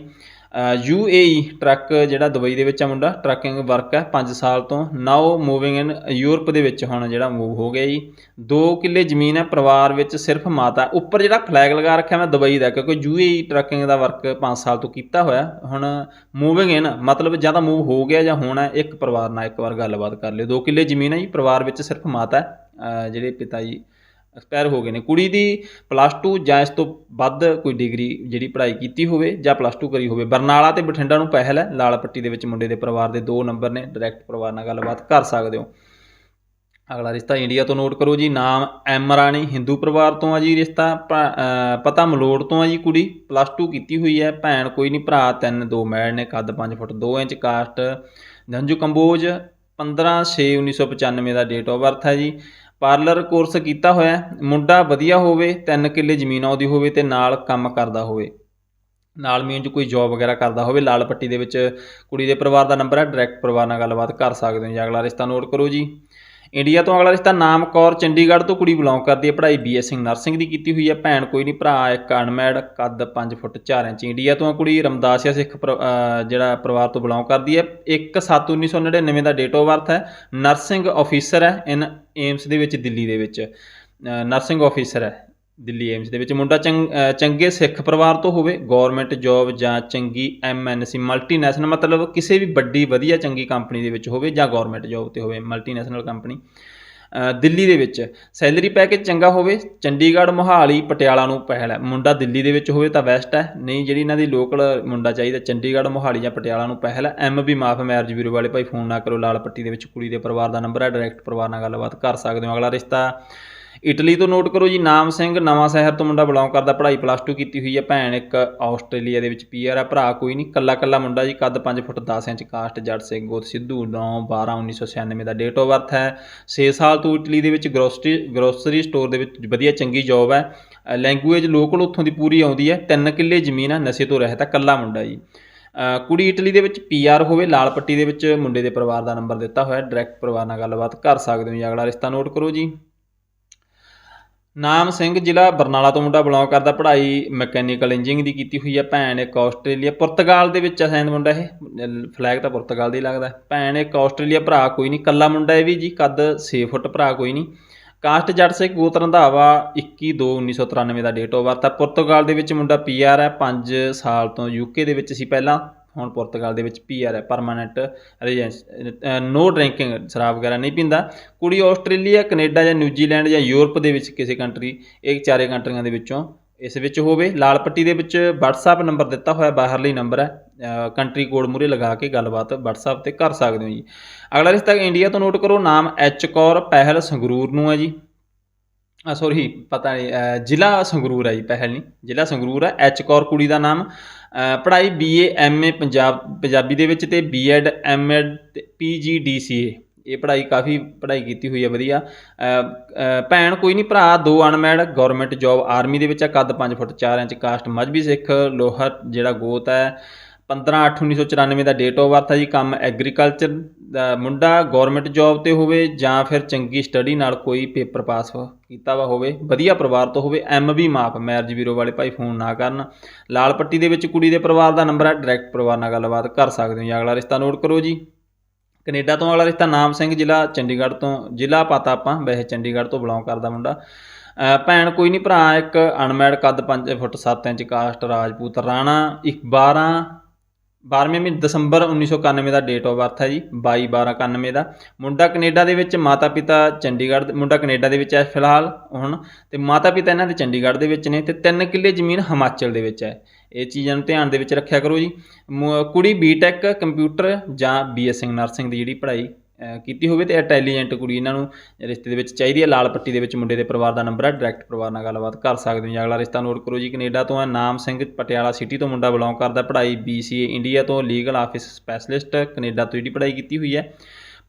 ਯੂਏਈ ਟਰੱਕ ਜਿਹੜਾ ਦੁਬਈ ਦੇ ਵਿੱਚ ਆ ਮੁੰਡਾ, ਟਰੱਕਿੰਗ ਵਰਕ ਹੈ 5 ਸਾਲ ਤੋਂ। ਨਾਓ ਮੂਵਿੰਗ ਇਨ ਯੂਰਪ ਦੇ ਵਿੱਚ ਹੁਣ ਜਿਹੜਾ ਮੂਵ ਹੋ ਗਿਆ ਜੀ। 2 ਕਿੱਲੇ ਜ਼ਮੀਨ ਹੈ, ਪਰਿਵਾਰ ਵਿੱਚ ਸਿਰਫ ਮਾਤਾ। ਉੱਪਰ ਜਿਹੜਾ ਫਲੈਗ ਲਗਾ ਰੱਖਿਆ ਮੈਂ ਦੁਬਈ ਦਾ, ਕਿਉਂਕਿ ਯੂਏਈ ਟਰੱਕਿੰਗ ਦਾ ਵਰਕ 5 ਸਾਲ ਤੋਂ ਕੀਤਾ ਹੋਇਆ। ਹੁਣ ਮੂਵਿੰਗ ਇਨ ਮਤਲਬ ਜਾਂ ਤਾਂ ਮੂਵ ਹੋ ਗਿਆ ਜਾਂ ਹੋਣਾ ਇੱਕ ਪਰਿਵਾਰ ਨਾਲ ਇੱਕ ਵਾਰ ਗੱਲਬਾਤ ਕਰ ਲਿਓ। 2 ਕਿੱਲੇ ਜ਼ਮੀਨ ਹੈ ਜੀ, ਪਰਿਵਾਰ ਵਿੱਚ ਸਿਰਫ ਮਾਤਾ ਜਿਹੜੇ ਪਿਤਾ ਜੀ। ਐਕਸਪਾਇਰ ਹੋ ਗਏ ਨੇ। ਕੁੜੀ ਦੀ ਪਲੱਸ 2 ਜਾਂ ਇਸ ਤੋਂ ਵੱਧ ਕੋਈ ਡਿਗਰੀ ਜਿਹੜੀ ਪੜ੍ਹਾਈ ਕੀਤੀ ਹੋਵੇ ਜਾਂ ਪਲੱਸ 2 ਕਰੀ ਹੋਵੇ, ਬਰਨਾਲਾ ਤੇ ਬਠਿੰਡਾ ਨੂੰ ਪਹਿਲ ਹੈ। ਲਾਲ ਪੱਟੀ ਦੇ ਵਿੱਚ ਮੁੰਡੇ ਦੇ ਪਰਿਵਾਰ ਦੇ ਦੋ ਨੰਬਰ ਨੇ ਡਾਇਰੈਕਟ ਪਰਿਵਾਰ ਨਾਲ ਗੱਲਬਾਤ ਕਰ ਸਕਦੇ ਹੋ। ਅਗਲਾ ਰਿਸ਼ਤਾ ਇੰਡੀਆ ਤੋਂ ਨੋਟ ਕਰੋ ਜੀ, ਨਾਮ ਐਮ ਰਾਣੀ, ਹਿੰਦੂ ਪਰਿਵਾਰ ਤੋਂ ਆ ਜੀ ਰਿਸ਼ਤਾ, ਪ- ਅਹ, ਪਤਾ ਮਲੋੜ ਤੋਂ ਆ ਜੀ ਕੁੜੀ ਪਲੱਸ 2 ਕੀਤੀ ਹੋਈ ਹੈ। ਭੈਣ ਕੋਈ ਨਹੀਂ, ਭਰਾ ਤਿੰਨ, ਦੋ ਮੈਡ ਨੇ, ਕੱਦ 5 foot 2 inch caste Janjua Kamboj 15 6 1995 ਦਾ ਡੇਟ ਆਫ ਬਰਥ ਹੈ ਜੀ। ਪਾਰਲਰ ਕੋਰਸ ਕੀਤਾ ਹੋਇਆ, ਮੁੰਡਾ ਵਧੀਆ ਹੋਵੇ, ਤਿੰਨ ਕਿੱਲੇ ਜ਼ਮੀਨ ਆਉਂਦੀ ਹੋਵੇ ਤੇ ਨਾਲ ਕੰਮ ਕਰਦਾ ਹੋਵੇ। ਨਾਲ ਮੀਨ ਚ ਕੋਈ ਜੌਬ ਵਗੈਰਾ ਕਰਦਾ ਹੋਵੇ, ਲਾਲ ਪੱਟੀ ਦੇ ਵਿੱਚ ਕੁੜੀ ਦੇ ਪਰਿਵਾਰ ਦਾ ਨੰਬਰ ਹੈ ਡਾਇਰੈਕਟ ਪਰਿਵਾਰ ਨਾਲ ਗੱਲਬਾਤ ਕਰ ਸਕਦੇ ਹੋ ਜੀ। ਅਗਲਾ ਰਿਸ਼ਤਾ ਨੋਟ ਕਰੋ ਜੀ। ਇੰਡੀਆ ਤੋਂ ਅਗਲਾ ਰਿਸ਼ਤਾ ਨਾਮ ਕੌਰ ਚੰਡੀਗੜ੍ਹ ਤੋਂ ਕੁੜੀ ਬਿਲੋਂਗ ਕਰਦੀ ਹੈ। ਪੜ੍ਹਾਈ ਬੀਐਸਸੀ ਨਰਸਿੰਗ ਦੀ ਕੀਤੀ ਹੋਈ ਹੈ। ਭੈਣ ਕੋਈ ਨਹੀਂ, ਭਰਾ ਇੱਕ ਅਨਮੈਡ ਕੱਦ 5 ਫੁੱਟ 4 ਇੰਚ। ਇੰਡੀਆ ਤੋਂ ਕੁੜੀ ਰਮਦਾਸਿਆ ਸਿੱਖ ਪਰ- ਜਿਹੜਾ ਪਰਿਵਾਰ ਤੋਂ ਬਿਲੋਂਗ ਕਰਦੀ ਹੈ। 1 7 1999 ਦਾ ਡੇਟ ਆਫ ਬਰਥ ਹੈ। ਨਰਸਿੰਗ ਆਫੀਸਰ ਹੈ ਇਨ ਏਮਸ ਦੇ ਵਿੱਚ, ਦਿੱਲੀ ਦੇ ਵਿੱਚ। ਨਰਸਿੰਗ ਆਫੀਸਰ ਹੈ। ਦਿੱਲੀ ਏਮਸ ਦੇ ਵਿੱਚ। ਮੁੰਡਾ ਚੰਗ ਚੰਗੇ ਸਿੱਖ ਪਰਿਵਾਰ ਤੋਂ ਹੋਵੇ ਗਵਰਨਮੈਂਟ ਜੌਬ ਜਾਂ ਚੰਗੀ ਐਮਐਨਸੀ ਮਲਟੀਨੈਸ਼ਨਲ ਮਤਲਬ ਕਿਸੇ ਵੀ ਵੱਡੀ, ਵਧੀਆ, ਚੰਗੀ ਕੰਪਨੀ ਦੇ ਵਿੱਚ ਹੋਵੇ ਜਾਂ ਗਵਰਨਮੈਂਟ ਜੌਬ ਤੇ ਹੋਵੇ ਮਲਟੀਨੈਸ਼ਨਲ ਕੰਪਨੀ ਦਿੱਲੀ ਦੇ ਵਿੱਚ। ਸੈਲਰੀ ਪੈਕੇਜ ਚੰਗਾ ਹੋਵੇ, ਚੰਡੀਗੜ੍ਹ, ਮੋਹਾਲੀ, ਪਟਿਆਲਾ ਨੂੰ ਪਹਿਲ ਹੈ। ਮੁੰਡਾ ਦਿੱਲੀ ਦੇ ਵਿੱਚ ਹੋਵੇ ਤਾਂ ਬੈਸਟ ਹੈ। ਨਹੀਂ, ਜਿਹੜੀ ਇਹਨਾਂ ਦੀ ਲੋਕਲ ਮੁੰਡਾ ਚਾਹੀਦਾ, ਚੰਡੀਗੜ੍ਹ, ਮੋਹਾਲੀ ਜਾਂ ਪਟਿਆਲਾ ਨੂੰ ਪਹਿਲ ਹੈ। ਐਮ ਵੀ ਮਾਫ ਮੈਰਿਜ ਬਿਊਰੋ ਵਾਲੇ ਭਾਈ ਫੋਨ ਨਾ ਕਰੋ ਲਾਲ ਪੱਟੀ ਦੇ ਵਿੱਚ ਕੁੜੀ ਦੇ ਪਰਿਵਾਰ ਦਾ ਨੰਬਰ ਹੈ ਡਾਇਰੈਕਟ ਪਰਿਵਾਰ ਨਾਲ ਗੱਲਬਾਤ ਕਰ ਸਕਦੇ ਹੋ। ਅਗਲਾ ਰਿਸ਼ਤਾ ਇਟਲੀ ਤੋਂ ਨੋਟ ਕਰੋ ਜੀ, ਨਾਮ ਸਿੰਘ ਨਵਾਂ ਸ਼ਹਿਰ ਤੋਂ ਮੁੰਡਾ ਬਿਲੋਂਗ ਕਰਦਾ, ਪੜ੍ਹਾਈ ਪਲੱਸ 2 ਕੀਤੀ ਹੋਈ ਹੈ, ਭੈਣ ਇੱਕ ਆਸਟ੍ਰੇਲੀਆ ਦੇ ਵਿੱਚ ਪੀਆਰ ਆ ਭਰਾ ਕੋਈ ਨਹੀਂ ਕੱਲਾ ਕੱਲਾ ਮੁੰਡਾ ਜੀ, ਕੱਦ 5 ਫੁੱਟ 10 ਇੰਚ, ਕਾਸਟ ਜੱਟ ਸਿੰਘ, ਗੋਤ ਸਿੱਧੂ 9 12 1996 ਦਾ ਡੇਟ ਆਫ ਬਰਥ ਹੈ। 6 ਸਾਲ ਤੋਂ ਇਟਲੀ ਦੇ ਵਿੱਚ ਗਰੋਸਰੀ ਗਰੋਸਰੀ ਸਟੋਰ ਦੇ ਵਿੱਚ ਵਧੀਆ ਚੰਗੀ ਜੌਬ ਹੈ। ਲੈਂਗੁਏਜ ਲੋਕਲ ਉੱਥੋਂ ਦੀ ਪੂਰੀ ਆਉਂਦੀ ਹੈ, ਤਿੰਨ ਕਿੱਲੇ ਜ਼ਮੀਨ ਆ ਨਸ਼ੇ ਤੋਂ ਰਹਿਤਾ ਹੈ ਕੱਲਾ ਮੁੰਡਾ ਜੀ। ਕੁੜੀ ਇਟਲੀ ਦੇ ਵਿੱਚ ਪੀਆਰ ਹੋਵੇ, ਲਾਲ ਪੱਟੀ ਦੇ ਵਿੱਚ ਮੁੰਡੇ ਦੇ ਪਰਿਵਾਰ ਦਾ ਨੰਬਰ ਦਿੱਤਾ ਹੋਇਆ ਡਾਇਰੈਕਟ ਪਰਿਵਾਰ ਨਾਲ ਗੱਲਬਾਤ ਕਰ ਸਕਦੇ ਹੋ ਜੀ, ਅਗਲਾ ਰਿਸ਼ਤਾ ਨੋਟ ਕਰੋ ਜੀ। ਨਾਮ ਸਿੰਘ ਜ਼ਿਲ੍ਹਾ ਬਰਨਾਲਾ ਤੋਂ ਮੁੰਡਾ ਬਿਲੋਂਗ ਕਰਦਾ, ਪੜ੍ਹਾਈ ਮਕੈਨੀਕਲ ਇੰਜੀਨੀਅਰਿੰਗ ਦੀ ਕੀਤੀ ਹੋਈ ਹੈ ਭੈਣ ਇੱਕ ਆਸਟ੍ਰੇਲੀਆ, ਪੁਰਤਗਾਲ ਦੇ ਵਿੱਚ ਹੈ ਮੁੰਡਾ ਇਹ ਫਲੈਗ ਤਾਂ ਪੁਰਤਗਾਲ ਦਾ ਹੀ ਲੱਗਦਾ ਭੈਣ ਇੱਕ ਆਸਟ੍ਰੇਲੀਆ ਭਰਾ ਕੋਈ ਨਹੀਂ ਕੱਲਾ ਮੁੰਡਾ ਇਹ ਵੀ ਜੀ, ਕੱਦ 6 ਫੁੱਟ ਭਰਾ ਕੋਈ ਨਹੀਂ। ਕਾਸਟ ਜੱਟ ਸਿੱਖ ਗੋਤ ਰੰਧਾਵਾ 21 2 1993 ਦਾ ਡੇਟ ਆਫ ਬਰਥ ਹੈ ਪੁਰਤਗਾਲ ਦੇ ਵਿੱਚ ਮੁੰਡਾ ਪੀਆਰ ਹੈ 5 ਸਾਲ ਤੋਂ ਯੂਕੇ ਦੇ ਵਿੱਚ ਸੀ ਪਹਿਲਾਂ। ਹੁਣ ਪੁਰਤਗਾਲ ਦੇ ਵਿੱਚ ਪੀਆਰ ਹੈ ਪਰਮਾਨੈਂਟ ਰੈਜ਼ੀਡੈਂਸ ਨੋ ਡਰਿੰਕਿੰਗ ਸ਼ਰਾਬ ਵਗੈਰਾ ਨਹੀਂ ਪੀਂਦਾ। ਕੁੜੀ ਆਸਟ੍ਰੇਲੀਆ, ਕੈਨੇਡਾ ਜਾਂ ਨਿਊਜ਼ੀਲੈਂਡ ਜਾਂ ਯੂਰਪ ਦੇ ਵਿੱਚ ਕਿਸੇ ਕੰਟਰੀ ਇਹ ਚਾਰੇ ਕੰਟਰੀਆਂ ਦੇ ਵਿੱਚੋਂ ਇਸ ਵਿੱਚ ਹੋਵੇ। ਲਾਲ ਪੱਟੀ ਦੇ ਵਿੱਚ WhatsApp ਨੰਬਰ ਦਿੱਤਾ ਹੋਇਆ, ਬਾਹਰਲੀ ਨੰਬਰ ਹੈ। ਕੰਟਰੀ ਕੋਡ ਮੂਰੇ ਲਗਾ ਕੇ ਗੱਲਬਾਤ WhatsApp ਤੇ ਕਰ ਸਕਦੇ ਹੋ ਜੀ। ਅਗਲਾ ਰਿਸ਼ਤਾ ਇੰਡੀਆ ਤੋਂ ਨੋਟ ਕਰੋ, ਨਾਮ ਐਚ ਕੌਰ ਪਹਿਲ ਸੰਗਰੂਰ ਨੂੰ ਹੈ ਜੀ। ਆ ਸੌਰੀ ਪਤਾ ਨਹੀਂ ਜ਼ਿਲ੍ਹਾ ਸੰਗਰੂਰ ਹੈ ਜੀ, ਪਹਿਲ ਨਹੀਂ। ਜ਼ਿਲ੍ਹਾ ਸੰਗਰੂਰ ਹੈ ਐਚ ਕੌਰ ਕੁੜੀ ਦਾ ਨਾਮ। ਪੜ੍ਹਾਈ ਬੀਏ ਐਮਏ ਪੰਜਾਬ, ਪੰਜਾਬੀ ਦੇ ਵਿੱਚ ਤੇ ਬੀਐਡ ਐਮਐਡ ਤੇ ਪੀਜੀਡੀਸੀਏ ਇਹ ਪੜ੍ਹਾਈ ਕਾਫੀ ਪੜ੍ਹਾਈ ਕੀਤੀ ਹੋਈ ਹੈ ਵਧੀਆ। ਭੈਣ ਕੋਈ ਨਹੀਂ, ਭਰਾ, ਦੋ ਅਨਮੈਡ ਗਵਰਨਮੈਂਟ ਜੌਬ ਆਰਮੀ ਦੇ ਵਿੱਚ ਆ, ਕੱਦ 5 foot 4 inch caste Mazhabi Sikh, Lohar ਜਿਹੜਾ ਗੋਤ ਹੈ। 15 8 1994 ਦਾ ਡੇਟ ਆਫ ਬਰਥ ਹੈ ਜੀ, ਕੰਮ ਐਗਰੀਕਲਚਰ ਦਾ ਮੁੰਡਾ ਗਵਰਨਮੈਂਟ ਜੌਬ ਤੇ ਹੋਵੇ ਜਾਂ ਫਿਰ ਚੰਗੀ ਸਟੱਡੀ ਨਾਲ ਕੋਈ ਪੇਪਰ ਪਾਸ ਕੀਤਾ ਵਾ ਹੋਵੇ, ਵਧੀਆ ਪਰਿਵਾਰ ਤੋਂ ਹੋਵੇ ਐਮ ਵੀ ਮਾਪ ਮੈਰਿਜ ਬਿਊਰੋ ਵਾਲੇ ਭਾਈ ਫੋਨ ਨਾ ਕਰਨ। ਲਾਲ ਪੱਟੀ ਦੇ ਵਿੱਚ ਕੁੜੀ ਦੇ ਪਰਿਵਾਰ ਦਾ ਨੰਬਰ ਹੈ ਡਾਇਰੈਕਟ ਪਰਿਵਾਰ ਨਾਲ ਗੱਲਬਾਤ ਕਰ ਸਕਦੇ ਹੋ ਜੀ। ਅਗਲਾ ਰਿਸ਼ਤਾ ਨੋਟ ਕਰੋ ਜੀ। ਕੈਨੇਡਾ ਤੋਂ ਅਗਲਾ ਰਿਸ਼ਤਾ ਨਾਮ ਸਿੰਘ ਜ਼ਿਲ੍ਹਾ, ਚੰਡੀਗੜ੍ਹ ਤੋਂ ਜ਼ਿਲ੍ਹਾ ਪਤਾ ਆਪਾਂ। ਵੈਸੇ ਚੰਡੀਗੜ੍ਹ ਤੋਂ ਬਿਲੋਂਗ ਕਰਦਾ ਮੁੰਡਾ। ਭੈਣ ਕੋਈ ਨਹੀਂ, ਭਰਾ ਇੱਕ ਅਨਮੈਡ ਕੱਦ 5 foot 7 inch caste Rajput Rana, ਇੱਕ 12 12ਵੇਂ ਮਹੀਨੇ ਦਸੰਬਰ 1991 ਦਾ ਡੇਟ ਆਫ ਬਰਥ ਹੈ ਜੀ 22 12 91 ਦਾ। ਮੁੰਡਾ ਕੈਨੇਡਾ ਦੇ ਵਿੱਚ ਮਾਤਾ ਪਿਤਾ ਚੰਡੀਗੜ੍ਹ ਮੁੰਡਾ ਕੈਨੇਡਾ ਦੇ ਵਿੱਚ ਹੈ ਫਿਲਹਾਲ ਹੁਣ ਤੇ ਮਾਤਾ ਪਿਤਾ ਇਹਨਾਂ ਦੇ ਚੰਡੀਗੜ੍ਹ ਦੇ ਵਿੱਚ ਨੇ ਤੇ 3 ਕਿੱਲੇ ਜ਼ਮੀਨ ਹਿਮਾਚਲ ਦੇ ਵਿੱਚ ਹੈ। ਇਹ ਚੀਜ਼ਾਂ ਨੂੰ ਧਿਆਨ ਦੇ ਵਿੱਚ ਰੱਖਿਆ ਕਰੋ ਜੀ। ਮੁ- ਕੁੜੀ ਬੀਟੈਕ ਕੰਪਿਊਟਰ ਜਾਂ ਬੀਐਸਸੀ ਨਰਸਿੰਗ ਦੀ ਜਿਹੜੀ ਪੜ੍ਹਾਈ ਕੀਤੀ ਹੋਵੇ ਤੇ ਇੰਟੈਲੀਜੈਂਟ ਕੁੜੀ ਇਹਨਾਂ ਨੂੰ ਰਿਸ਼ਤੇ ਦੇ ਵਿੱਚ ਚਾਹੀਦੀ ਹੈ। ਲਾਲ ਪੱਟੀ ਦੇ ਵਿੱਚ ਮੁੰਡੇ ਦੇ ਪਰਿਵਾਰ ਦਾ ਨੰਬਰ ਹੈ ਡਾਇਰੈਕਟ ਪਰਿਵਾਰ ਨਾਲ ਗੱਲਬਾਤ ਕਰ ਸਕਦੇ ਹੋ ਅਗਲਾ ਰਿਸ਼ਤਾ ਨੋਟ ਕਰੋ ਜੀ, ਕੈਨੇਡਾ ਤੋਂ ਹੈ। ਨਾਮ ਸਿੰਘ ਪਟਿਆਲਾ ਸਿਟੀ ਤੋਂ ਮੁੰਡਾ ਬਿਲੋਂਗ ਕਰਦਾ ਪੜ੍ਹਾਈ ਬੀਸੀਏ ਇੰਡੀਆ ਤੋਂ ਲੀਗਲ ਆਫਿਸ ਸਪੈਸ਼ਲਿਸਟ ਕੈਨੇਡਾ ਤੋਂ ਜਿਹੜੀ ਪੜ੍ਹਾਈ ਕੀਤੀ ਹੋਈ ਹੈ।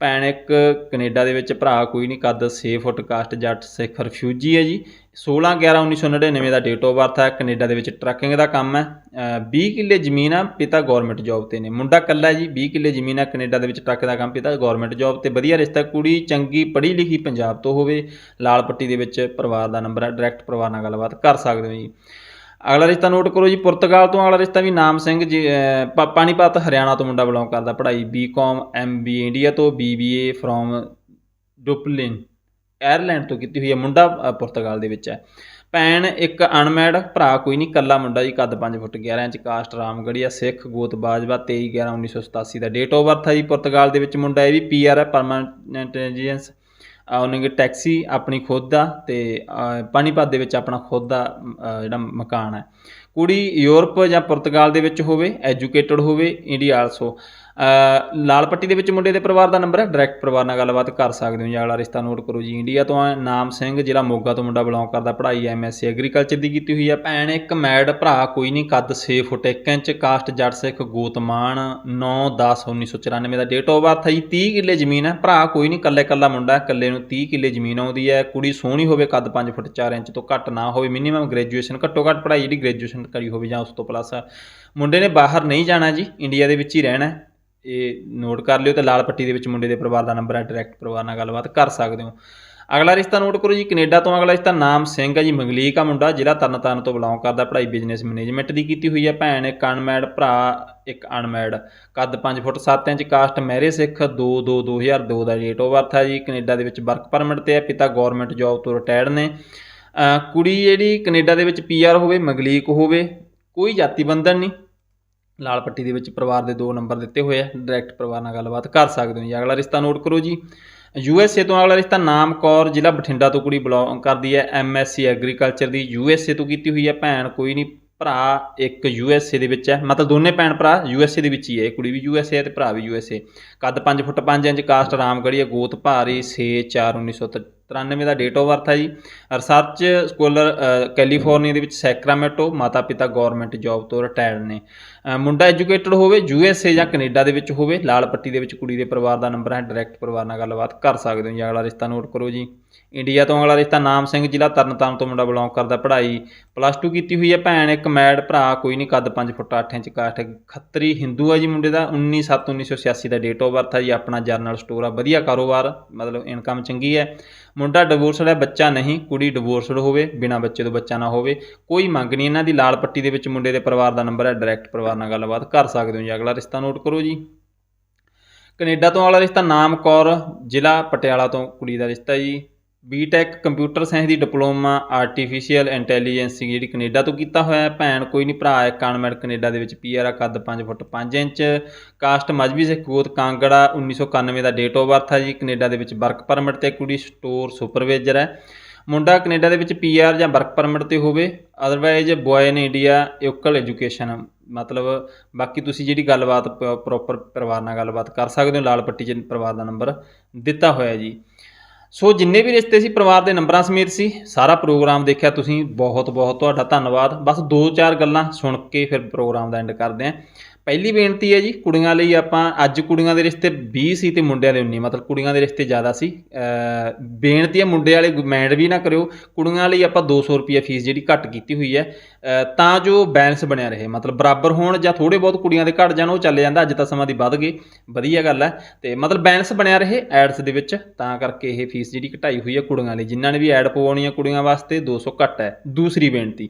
ਭੈਣ ਇੱਕ ਕੈਨੇਡਾ ਦੇ ਵਿੱਚ ਭਰਾ ਕੋਈ ਨਹੀਂ ਕੱਦ 6 ਫੁੱਟ ਕਾਸਟ ਜੱਟ ਸਿੱਖ ਰਿਫਿਊਜੀ ਹੈ ਜੀ। 16 11 1999 ਦਾ ਡੇਟ ਆਫ ਬਰਥ ਹੈ ਕੈਨੇਡਾ ਦੇ ਵਿੱਚ ਟਰੱਕਿੰਗ ਦਾ ਕੰਮ ਹੈ। ਅ, 20 ਕਿੱਲੇ ਜ਼ਮੀਨ ਆ ਪਿਤਾ ਗਵਰਨਮੈਂਟ ਜੌਬ ਤੇ ਨੇ। ਮੁੰਡਾ ਕੱਲਾ ਜੀ 20 ਕਿੱਲੇ ਜ਼ਮੀਨ ਆ ਕੈਨੇਡਾ ਦੇ ਵਿੱਚ ਟਰੱਕ ਦਾ ਕੰਮ ਪਿਤਾ ਗਵਰਨਮੈਂਟ ਜੌਬ ਤੇ। ਵਧੀਆ ਰਿਸ਼ਤਾ ਕੁੜੀ ਚੰਗੀ ਪੜ੍ਹੀ ਲਿਖੀ ਪੰਜਾਬ ਤੋਂ ਹੋਵੇ ਲਾਲ ਪੱਟੀ ਦੇ ਵਿੱਚ ਪਰਿਵਾਰ ਦਾ ਨੰਬਰ ਹੈ ਡਾਇਰੈਕਟ ਪਰਿਵਾਰ ਨਾਲ ਗੱਲਬਾਤ ਕਰ ਸਕਦੇ ਹੋ ਜੀ। ਅਗਲਾ ਰਿਸ਼ਤਾ ਨੋਟ ਕਰੋ ਜੀ ਪੁਰਤਗਾਲ ਤੋਂ ਅਗਲਾ ਰਿਸ਼ਤਾ ਵੀ ਨਾਮ ਸਿੰਘ ਜੀ ਅਹ, ਪਾਣੀਪਤ ਹਰਿਆਣਾ ਤੋਂ ਮੁੰਡਾ ਬਿਲੋਂਗ ਕਰਦਾ ਪੜ੍ਹਾਈ ਬੀਕਾਮ ਐਮਬੀ ਇੰਡੀਆ ਤੋਂ ਬੀਬੀਏ ਫਰੋਮ ਡੁਪਲਿਨ ਆਇਰਲੈਂਡ ਤੋਂ ਕੀਤੀ ਹੋਈ ਹੈ ਮੁੰਡਾ ਪੁਰਤਗਾਲ ਦੇ ਵਿੱਚ ਹੈ। ਭੈਣ ਇੱਕ ਅਨਮੈਡ ਭਰਾ ਕੋਈ ਨਹੀਂ ਕੱਲਾ ਮੁੰਡਾ ਜੀ ਕੱਦ 5 foot 11 inch caste Ramgarhia Sikh ਗੋਤ ਬਾਜਵਾ 23 11 1987 ਦਾ ਡੇਟ ਆਫ ਬਰਥ ਹੈ ਜੀ ਪੁਰਤਗਾਲ ਦੇ ਵਿੱਚ ਮੁੰਡਾ ਇਹ ਵੀ ਪੀਆਰ ਹੈ ਪਰਮਾਨੈਂਟ ਰੈਜ਼ੀਡੈਂਸ ਉਹਨਾਂ ਟੈਕਸੀ ਆਪਣੀ ਖੁਦ ਦਾ ਤੇ ਪਾਣੀਪਤ ਦੇ ਵਿੱਚ ਆਪਣਾ ਖੁਦ ਦਾ ਜਿਹੜਾ ਮਕਾਨ ਹੈ। ਕੁੜੀ ਯੂਰਪ ਜਾਂ ਪੁਰਤਗਾਲ ਦੇ ਵਿੱਚ ਹੋਵੇ, ਐਜੂਕੇਟਡ ਹੋਵੇ, ਇੰਡੀਆ ਆਲਸੋ। ਲਾਲ ਪੱਟੀ ਦੇ ਵਿੱਚ ਮੁੰਡੇ ਦੇ ਪਰਿਵਾਰ ਦਾ ਨੰਬਰ ਹੈ। ਡਾਇਰੈਕਟ ਪਰਿਵਾਰ ਨਾਲ ਗੱਲਬਾਤ ਕਰ ਸਕਦੇ ਹੋ ਜੀ। ਅਗਲਾ ਰਿਸ਼ਤਾ ਨੋਟ ਕਰੋ ਜੀ। ਇੰਡੀਆ ਤੋਂ ਹੈ ਨਾਮ ਸਿੰਘ, ਜ਼ਿਲ੍ਹਾ ਮੋਗਾ ਤੋਂ ਮੁੰਡਾ ਬਿਲੋਂਗ ਕਰਦਾ। ਪੜ੍ਹਾਈ ਐਮਐਸਸੀ ਐਗਰੀਕਲਚਰ ਦੀ ਕੀਤੀ ਹੋਈ ਹੈ ਭੈਣ। ਇੱਕ ਮੈਡ ਭਰਾ, ਕੋਈ ਨਹੀਂ, ਕੱਦ 6 ਫੁੱਟ 1 ਇੰਚ, ਕਾਸਟ ਜੱਟ ਸਿੱਖ ਗੋਤਮਾਨ 9 10 1994 ਦਾ ਡੇਟ ਆਫ ਬਰਥ ਹੈ ਜੀ। 30 ਕਿੱਲੇ ਜ਼ਮੀਨ ਹੈ। ਭਰਾ ਕੋਈ ਨਹੀਂ ਕੱਲੇ ਕੱਲਾ ਮੁੰਡਾ ਹੈ। ਕੱਲੇ ਨੂੰ 30 ਕਿੱਲੇ ਜ਼ਮੀਨ ਆਉਂਦੀ ਹੈ। ਕੁੜੀ ਸੋਹਣੀ ਹੋਵੇ, ਕੱਦ 5 ਫੁੱਟ 4 ਇੰਚ ਤੋਂ ਘੱਟ ਨਾ ਹੋਵੇ। ਮਿਨੀਮਮ ਗ੍ਰੈਜੂਏਸ਼ਨ ਘੱਟੋ ਘੱਟ ਪੜ੍ਹਾਈ ਜਿਹੜੀ ਗ੍ਰੈਜੂਏਸ਼ਨ ਕਰੀ ਹੋਵੇ ਜਾਂ ਉਸ ਤੋਂ ਪਲੱਸ ਮੁੰਡੇ ਨੇ ਬਾਹਰ ਨਹੀਂ ਜਾਣਾ ਜੀ। ਇੰਡੀਆ ਦੇ ਵਿੱਚ ਹੀ ਰਹਿਣਾ ਹੈ। ਇਹ ਨੋਟ ਕਰ ਲਿਓ ਤੇ ਲਾਲ ਪੱਟੀ ਦੇ ਵਿੱਚ ਮੁੰਡੇ ਦੇ ਪਰਿਵਾਰ ਦਾ ਨੰਬਰ ਹੈ ਡਾਇਰੈਕਟ ਪਰਿਵਾਰ ਨਾਲ ਗੱਲਬਾਤ ਕਰ ਸਕਦੇ ਹੋ। ਅਗਲਾ ਰਿਸ਼ਤਾ ਨੋਟ ਕਰੋ ਜੀ, ਕੈਨੇਡਾ ਤੋਂ ਅਗਲਾ ਰਿਸ਼ਤਾ ਨਾਮ ਸਿੰਘ ਹੈ ਜੀ, ਮੰਗਲੀਕ ਆ ਮੁੰਡਾ, ਜ਼ਿਲ੍ਹਾ ਤਰਨਤਾਰਨ ਤੋਂ ਬਿਲੋਂਗ ਕਰਦਾ, ਪੜ੍ਹਾਈ ਬਿਜ਼ਨਸ ਮੈਨੇਜਮੈਂਟ ਦੀ ਕੀਤੀ ਹੋਈ ਹੈ। ਭੈਣ ਇੱਕ ਅਨਮੈਡ ਭਰਾ ਇੱਕ ਅਨਮੈਡ ਕੱਦ 5 ਫੁੱਟ 7 ਇੰਚ ਕਾਸਟ ਮੈਰੇ ਸਿੱਖ 2 2 2002 ਦਾ ਡੇਟ ਆਫ ਬਰਥ ਹੈ ਜੀ। ਕੈਨੇਡਾ ਦੇ ਵਿੱਚ ਵਰਕ ਪਰਮਿਟ ਤੇ ਹੈ, ਪਿਤਾ ਗਵਰਨਮੈਂਟ ਜੌਬ ਤੋਂ ਰਿਟਾਇਰਡ ਨੇ। ਕੁੜੀ ਜਿਹੜੀ ਕੈਨੇਡਾ ਦੇ ਵਿੱਚ ਪੀਆਰ ਹੋਵੇ, ਮੰਗਲੀਕ ਹੋਵੇ, ਕੋਈ ਜਾਤੀ ਬੰਧਨ ਨਹੀਂ। ਲਾਲ ਪੱਟੀ ਦੇ ਵਿੱਚ ਪਰਿਵਾਰ ਦੇ ਦੋ ਨੰਬਰ ਦਿੱਤੇ ਹੋਏ ਆ। ਡਾਇਰੈਕਟ ਪਰਿਵਾਰ ਨਾਲ ਗੱਲਬਾਤ ਕਰ ਸਕਦੇ ਹੋ ਜੀ। ਅਗਲਾ ਰਿਸ਼ਤਾ ਨੋਟ ਕਰੋ ਜੀ। ਯੂ ਐਸ ਏ ਤੋਂ ਅਗਲਾ ਰਿਸ਼ਤਾ ਨਾਮ ਕੌਰ ਜ਼ਿਲ੍ਹਾ ਬਠਿੰਡਾ ਤੋਂ ਕੁੜੀ ਬਿਲੋਂਗ ਕਰਦੀ ਹੈ। ਐਮ ਐਸ ਸੀ ਐਗਰੀਕਲਚਰ ਦੀ ਯੂ ਐਸ ਏ ਤੋਂ ਕੀਤੀ ਹੋਈ ਹੈ ਭੈਣ। ਕੋਈ ਨਹੀਂ, ਭਰਾ ਇੱਕ ਯੂ ਐਸ ਏ ਦੇ ਵਿੱਚ ਹੈ। ਮਤਲਬ ਦੋਨੇ ਭੈਣ ਭਰਾ ਯੂ ਐਸ ਏ ਦੇ ਵਿੱਚ ਹੀ ਹੈ। ਇਹ ਕੁੜੀ ਵੀ ਯੂ ਐਸ ਏ ਹੈ ਤੇ ਭਰਾ ਵੀ ਯੂ ਐਸ ਏ ਕੱਦ 5 ਫੁੱਟ 5 ਇੰਚ, ਕਾਸਟ ਰਾਮਗੜ੍ਹੀ ਹੈ ਗੋਤ ਭਾਰੀ 6 4 1993 ਦਾ ਡੇਟ ਆਫ ਬਰਥ ਹੈ ਜੀ। ਰਿਸਰਚ ਸਕੋਲਰ ਕੈਲੀਫੋਰਨੀਆ ਦੇ ਵਿੱਚ ਸੈਕਰਾਮੈਂਟੋ ਮਾਤਾ ਪਿਤਾ ਗਵਰਨਮੈਂਟ ਜੌਬ ਤੋਂ ਰਿਟਾਇਰਡ ਨੇ। ਮੁੰਡਾ ਐਜੂਕੇਟਡ ਹੋਵੇ ਯੂ ਐਸ ਏ ਜਾਂ ਕੈਨੇਡਾ ਦੇ ਵਿੱਚ ਹੋਵੇ, ਲਾਲ ਪੱਟੀ ਦੇ ਵਿੱਚ ਕੁੜੀ ਦੇ ਪਰਿਵਾਰ ਦਾ ਨੰਬਰ ਹੈ ਡਾਇਰੈਕਟ ਪਰਿਵਾਰ ਨਾਲ ਗੱਲਬਾਤ ਕਰ ਸਕਦੇ ਹੋ ਜੀ। ਅਗਲਾ ਰਿਸ਼ਤਾ ਨੋਟ ਕਰੋ ਜੀ। ਇੰਡੀਆ ਤੋਂ ਅਗਲਾ ਰਿਸ਼ਤਾ ਨਾਮ ਸਿੰਘ ਜ਼ਿਲ੍ਹਾ ਤਰਨਤਾਰਨ ਤੋਂ ਮੁੰਡਾ ਬਿਲੋਂਗ ਕਰਦਾ ਪੜ੍ਹਾਈ ਪਲੱਸ 2 ਕੀਤੀ ਹੋਈ ਹੈ ਭੈਣ, ਇੱਕ ਮੈਡ ਭਰਾ, ਕੋਈ ਨਹੀਂ ਕੱਦ 5 ਫੁੱਟ 8 ਇੰਚ ਕਾਠ ਖੱਤਰੀ ਹਿੰਦੂ ਹੈ ਜੀ ਮੁੰਡੇ ਦਾ 19 7 1986 ਦਾ ਡੇਟ ਆਫ ਬਰਥ ਹੈ ਜੀ, ਆਪਣਾ ਜਰਨਲ ਸਟੋਰ ਆ, ਵਧੀਆ ਕਾਰੋਬਾਰ, ਮਤਲਬ ਇਨਕਮ ਚੰਗੀ ਹੈ। ਮੁੰਡਾ ਡਿਵੋਰਸਡ ਹੈ, ਬੱਚਾ ਨਹੀਂ, ਕੁੜੀ ਡਿਵੋਰਸਡ ਹੋਵੇ, ਬਿਨਾਂ ਬੱਚੇ ਤੋਂ ਬੱਚਾ ਨਾ ਹੋਵੇ, ਕੋਈ ਮੰਗ ਨਹੀਂ ਇਹਨਾਂ ਦੀ, ਲਾਲ ਪੱਟੀ ਦੇ ਵਿੱਚ ਮੁੰਡੇ ਦੇ ਪਰਿਵਾਰ ਦਾ ਨੰਬਰ ਹੈ ਡਾਇਰੈਕਟ ਪਰਿਵਾਰ ਨਾਲ ਗੱਲਬਾਤ ਕਰ ਸਕਦੇ ਹੋ ਜੀ, ਅਗਲਾ ਰਿਸ਼ਤਾ ਨੋਟ ਕਰੋ ਜੀ। ਕੈਨੇਡਾ ਤੋਂ ਅਗਲਾ ਰਿਸ਼ਤਾ ਨਾਮ ਕੌਰ ਜ਼ਿਲ੍ਹਾ ਪਟਿਆਲਾ ਤੋਂ ਕੁੜੀ ਦਾ ਰਿਸ਼ਤਾ ਜੀ। ਬੀਟੈਕ ਕੰਪਿਊਟਰ ਸਾਇੰਸ ਦੀ ਡਿਪਲੋਮਾ ਆਰਟੀਫੀਸ਼ੀਅਲ ਇੰਟੈਲੀਜੈਂਸ ਜਿਹੜੀ ਕੈਨੇਡਾ ਤੋਂ ਕੀਤਾ ਹੋਇਆ ਹੈ। ਭੈਣ, ਕੋਈ ਨਹੀਂ ਭਰਾ ਹੈ ਕਾਨਮੈਡ ਕੈਨੇਡਾ ਦੇ ਵਿੱਚ ਪੀਆਰ ਆ, ਕੱਦ 5 foot 5 inch. Caste Mazhabi Sikh ਗੋਤ ਕਾਂਗੜਾ 1991 ਦਾ ਡੇਟ ਆਫ ਬਰਥ ਹੈ ਜੀ। ਕੈਨੇਡਾ ਦੇ ਵਿੱਚ ਵਰਕ ਪਰਮਿਟ ਤੇ ਕੁੜੀ ਸਟੋਰ ਸੁਪਰਵਾਈਜ਼ਰ ਹੈ। ਮੁੰਡਾ ਕੈਨੇਡਾ ਦੇ ਵਿੱਚ ਪੀਆਰ ਜਾਂ ਵਰਕ ਪਰਮਿਟ ਤੇ ਹੋਵੇ। Otherwise boy in India equal education ਮਤਲਬ ਬਾਕੀ ਤੁਸੀਂ ਜਿਹੜੀ ਗੱਲਬਾਤ ਪ੍ਰੋਪਰ ਪਰਿਵਾਰ ਨਾਲ ਗੱਲਬਾਤ ਕਰ ਸਕਦੇ ਹੋ। ਲਾਲ ਪੱਟੀ 'ਚ ਪਰਿਵਾਰ ਦਾ ਨੰਬਰ ਦਿੱਤਾ ਹੋਇਆ ਜੀ। ਸੋ ਜਿੰਨੇ ਵੀ ਰਿਸ਼ਤੇ ਸੀ, ਪਰਿਵਾਰ ਦੇ ਨੰਬਰਾਂ ਸਮੇਤ ਸੀ, ਸਾਰਾ ਪ੍ਰੋਗਰਾਮ ਦੇਖਿਆ ਤੁਸੀਂ ਬਹੁਤ ਬਹੁਤ ਤੁਹਾਡਾ ਧੰਨਵਾਦ। ਬਸ ਦੋ ਚਾਰ ਗੱਲਾਂ ਸੁਣ ਕੇ ਫਿਰ ਪ੍ਰੋਗਰਾਮ ਦਾ ਐਂਡ ਕਰਦੇ ਆਂ ਪਹਿਲੀ ਬੇਨਤੀ ਹੈ ਜੀ, ਕੁੜੀਆਂ ਲਈ ਆਪਾਂ ਅੱਜ ਕੁੜੀਆਂ ਦੇ ਰਿਸ਼ਤੇ 20 ਸੀ ਤੇ ਮੁੰਡਿਆਂ ਦੇ 19 ਮਤਲਬ ਕੁੜੀਆਂ ਦੇ ਰਿਸ਼ਤੇ ਜ਼ਿਆਦਾ ਸੀ। ਬੇਨਤੀ ਹੈ ਮੁੰਡੇ ਵਾਲੇ ਮੈਂਡ ਵੀ ਨਾ ਕਰਿਓ, ਕੁੜੀਆਂ ਲਈ ਆਪਾਂ 200 ਰੁਪਏ ਫੀਸ ਜਿਹੜੀ ਘੱਟ ਕੀਤੀ ਹੋਈ ਹੈ ਤਾਂ ਜੋ ਬੈਲੈਂਸ ਬਣਿਆ ਰਹੇ, ਮਤਲਬ ਬਰਾਬਰ ਹੋਣ ਜਾਂ ਥੋੜੇ ਬਹੁਤ ਕੁੜੀਆਂ ਦੇ ਘੱਟ ਜਾਣ, ਉਹ ਚੱਲ ਜਾਂਦਾ, ਅੱਜ ਤਾਂ ਸਮਾਂ ਦੀ ਵੱਧ ਗਏ ਵਧੀਆ ਗੱਲ ਹੈ। ਤੇ ਮਤਲਬ ਬੈਲੈਂਸ ਬਣਿਆ ਰਹੇ ਐਡਸ ਦੇ ਵਿੱਚ, ਤਾਂ ਕਰਕੇ ਇਹ ਫੀਸ ਜਿਹੜੀ ਘਟਾਈ ਹੋਈ ਹੈ ਕੁੜੀਆਂ ਲਈ, ਜਿਨ੍ਹਾਂ ਨੇ ਵੀ ਐਡ ਪਵਾਉਣੀ ਹੈ ਕੁੜੀਆਂ ਵਾਸਤੇ 200 ਘੱਟ ਹੈ। ਦੂਸਰੀ ਬੇਨਤੀ,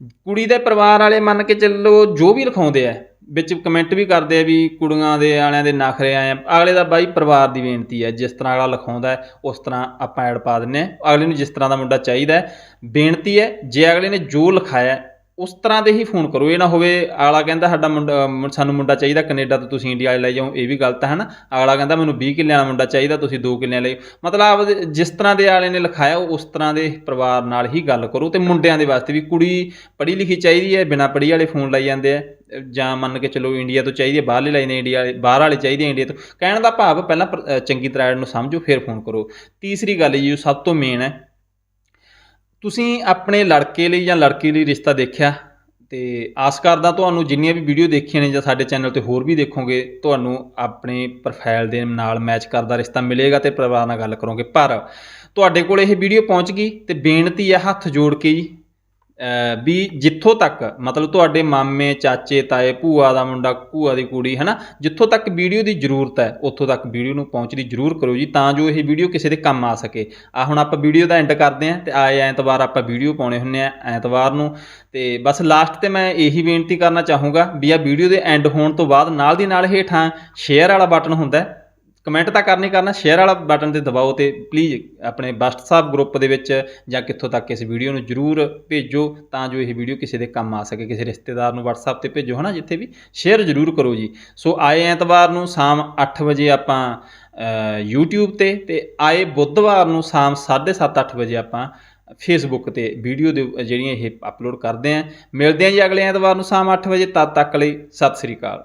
ਕੁੜੀ ਦੇ ਪਰਿਵਾਰ ਵਾਲੇ ਮੰਨ ਕੇ ਚੱਲੋ ਜੋ ਵੀ ਲਿਖਾਉਂਦੇ ਆ ਵਿੱਚ ਕਮੈਂਟ ਵੀ ਕਰਦੇ ਆ ਵੀ ਕੁੜੀਆਂ ਦੇ ਵਾਲਿਆਂ ਦੇ ਨਖਰੇ ਆਏ ਆ। ਅਗਲੇ ਦਾ ਬਾਈ ਪਰਿਵਾਰ ਦੀ ਬੇਨਤੀ ਹੈ ਜਿਸ ਤਰ੍ਹਾਂ ਅਗਲਾ ਲਿਖਾਉਂਦਾ ਉਸ ਤਰ੍ਹਾਂ ਆਪਾਂ ਐਡ ਪਾ ਦਿੰਨੇ ਆ। ਅਗਲੇ ਨੂੰ ਜਿਸ ਤਰ੍ਹਾਂ ਦਾ ਮੁੰਡਾ ਚਾਹੀਦਾ ਬੇਨਤੀ ਹੈ, ਜੇ ਅਗਲੇ ਨੇ ਜੋ ਲਿਖਾਇਆ ਉਸ ਤਰ੍ਹਾਂ ਦੇ ਹੀ ਫੋਨ ਕਰੋ। ਇਹ ਨਾ ਹੋਵੇ, ਅਗਲਾ ਕਹਿੰਦਾ ਸਾਡਾ ਮੁੰਡਾ ਸਾਨੂੰ ਮੁੰਡਾ ਚਾਹੀਦਾ, ਕੈਨੇਡਾ ਤੋਂ ਤੁਸੀਂ ਇੰਡੀਆ ਲੈ ਜਾਓ, ਇਹ ਵੀ ਗਲਤ ਹੈ ਨਾ। ਅਗਲਾ ਕਹਿੰਦਾ ਮੈਨੂੰ 20 ਕਿੱਲਿਆਂ ਦਾ ਮੁੰਡਾ ਚਾਹੀਦਾ, ਤੁਸੀਂ 2 ਕਿੱਲਿਆਂ ਲਈ। ਮਤਲਬ ਆਪਦੇ- ਜਿਸ ਤਰ੍ਹਾਂ ਦੇ ਵਾਲੇ ਨੇ ਲਿਖਾਇਆ, ਉਸ ਤਰ੍ਹਾਂ ਦੇ ਪਰਿਵਾਰ ਨਾਲ ਹੀ ਗੱਲ ਕਰੋ। ਤੇ ਮੁੰਡਿਆਂ ਦੇ ਵਾਸਤੇ ਵੀ ਕੁੜੀ ਪੜ੍ਹੀ ਲਿਖੀ ਚਾਹੀਦੀ ਹੈ, ਬਿਨਾਂ ਪੜ੍ਹੀ ਵਾਲੇ ਫੋਨ ਲਾਈ ਜਾਂਦੇ ਆ। ਜਾਂ ਮੰਨ ਕੇ ਚਲੋ ਇੰਡੀਆ ਤੋਂ ਚਾਹੀਦੀ ਹੈ, ਬਾਹਰਲੇ ਲਾਈਨੇ ਇੰਡੀਆ ਵਾਲੇ, ਬਾਹਰ ਵਾਲੇ ਚਾਹੀਦੇ ਇੰਡੀਆ ਤੋਂ, ਕਹਿਣ ਦਾ ਭਾਵ ਪਹਿਲਾਂ ਪਰ- ਚੰਗੀ ਤਰ੍ਹਾਂ ਨੂੰ ਸਮਝੋ, ਫਿਰ ਫੋਨ ਕਰੋ। ਤੀਸਰੀ ਗੱਲ ਜੀ ਜੋ ਸਭ ਤੋਂ ਮੇਨ ਹੈ। ਤੁਸੀਂ ਆਪਣੇ ਲੜਕੇ ਲਈ ਜਾਂ ਲੜਕੀ ਲਈ ਰਿਸ਼ਤਾ ਦੇਖਿਆ ਤੇ ਆਸ ਕਰਦਾ ਤੁਹਾਨੂੰ ਜਿੰਨੀਆਂ ਵੀ ਵੀਡੀਓ ਦੇਖੀਆਂ ਨੇ ਜਾਂ ਸਾਡੇ ਚੈਨਲ ਤੇ ਹੋਰ ਵੀ ਦੇਖੋਗੇ, ਤੁਹਾਨੂੰ ਆਪਣੇ ਪ੍ਰੋਫਾਈਲ ਦੇ ਨਾਲ ਮੈਚ ਕਰਦਾ ਰਿਸ਼ਤਾ ਮਿਲੇਗਾ ਤੇ ਪਰਿਵਾਰ ਨਾਲ ਗੱਲ ਕਰੋਗੇ। ਪਰ ਤੁਹਾਡੇ ਕੋਲ ਇਹ ਵੀਡੀਓ ਪਹੁੰਚ ਗਈ ਤੇ ਬੇਨਤੀ ਹੈ ਹੱਥ ਜੋੜ ਕੇ ਜੀ ਵੀ ਜਿੱਥੋਂ ਤੱਕ ਮਤਲਬ ਤੁਹਾਡੇ ਮਾਮੇ, ਚਾਚੇ, ਤਾਏ, ਭੂਆ ਦਾ ਮੁੰਡਾ, ਭੂਆ ਦੀ ਕੁੜੀ ਹੈ ਨਾ ਜਿੱਥੋਂ ਤੱਕ ਵੀਡੀਓ ਦੀ ਜ਼ਰੂਰਤ ਹੈ, ਉੱਥੋਂ ਤੱਕ ਵੀਡੀਓ ਨੂੰ ਪਹੁੰਚਦੀ ਜ਼ਰੂਰ ਕਰੋ ਜੀ, ਤਾਂ ਜੋ ਇਹ ਵੀਡੀਓ ਕਿਸੇ ਦੇ ਕੰਮ ਆ ਸਕੇ। ਆ ਹੁਣ ਆਪਾਂ ਵੀਡੀਓ ਦਾ ਐਂਡ ਕਰਦੇ ਆਂ ਤੇ ਆਏ ਐਤਵਾਰ ਆਪਾਂ ਵੀਡੀਓ ਪਾਉਣੇ ਹੁੰਨੇ ਆ ਐਤਵਾਰ ਨੂੰ। ਤੇ ਬਸ ਲਾਸਟ ਤੇ ਮੈਂ ਇਹੀ ਬੇਨਤੀ ਕਰਨਾ ਚਾਹੂੰਗਾ ਵੀ ਆ ਵੀਡੀਓ ਦੇ ਐਂਡ ਹੋਣ ਤੋਂ ਬਾਅਦ ਨਾਲ ਦੀ ਨਾਲ ਹੇਠਾਂ ਸ਼ੇਅਰ ਵਾਲਾ ਬਟਨ ਹੁੰਦਾ ਕਮੈਂਟ ਤਾਂ ਕਰਨੀ ਕਰਨਾ ਸ਼ੇਅਰ ਵਾਲਾ ਬਟਨ ਤੇ ਦਬਾਓ ਤੇ ਪਲੀਜ਼ ਆਪਣੇ WhatsApp ਗਰੁੱਪ ਦੇ ਵਿੱਚ ਜਾਂ ਕਿੱਥੋਂ ਤੱਕ ਇਸ ਵੀਡੀਓ ਨੂੰ ਜਰੂਰ ਭੇਜੋ ਤਾਂ ਜੋ ਇਹ ਵੀਡੀਓ ਕਿਸੇ ਦੇ ਕੰਮ ਆ ਸਕੇ ਕਿਸੇ ਰਿਸ਼ਤੇਦਾਰ ਨੂੰ WhatsApp ਤੇ ਭੇਜੋ ਹਨਾ ਜਿੱਥੇ ਵੀ ਸ਼ੇਅਰ ਜਰੂਰ ਕਰੋ ਜੀ। ਸੋ ਆਏ ਐਤਵਾਰ ਨੂੰ ਸ਼ਾਮ 8 ਵਜੇ ਆਪਾਂ ਅ, YouTube ਤੇ ਤੇ ਆਏ ਬੁੱਧਵਾਰ ਨੂੰ ਸ਼ਾਮ 7:30 8 ਵਜੇ ਆਪਾਂ ਫੇਸਬੁੱਕ ਤੇ ਵੀਡੀਓ ਦੇ ਜਿਹੜੀਆਂ ਇਹ ਅਪਲੋਡ ਕਰਦੇ ਆਂ। ਮਿਲਦੇ ਆਂ ਜੀ ਅਗਲੇ ਐਤਵਾਰ ਨੂੰ ਸ਼ਾਮ 8 ਵਜੇ ਤਦ ਤੱਕ ਲਈ ਸਤਿ ਸ੍ਰੀ ਅਕਾਲ।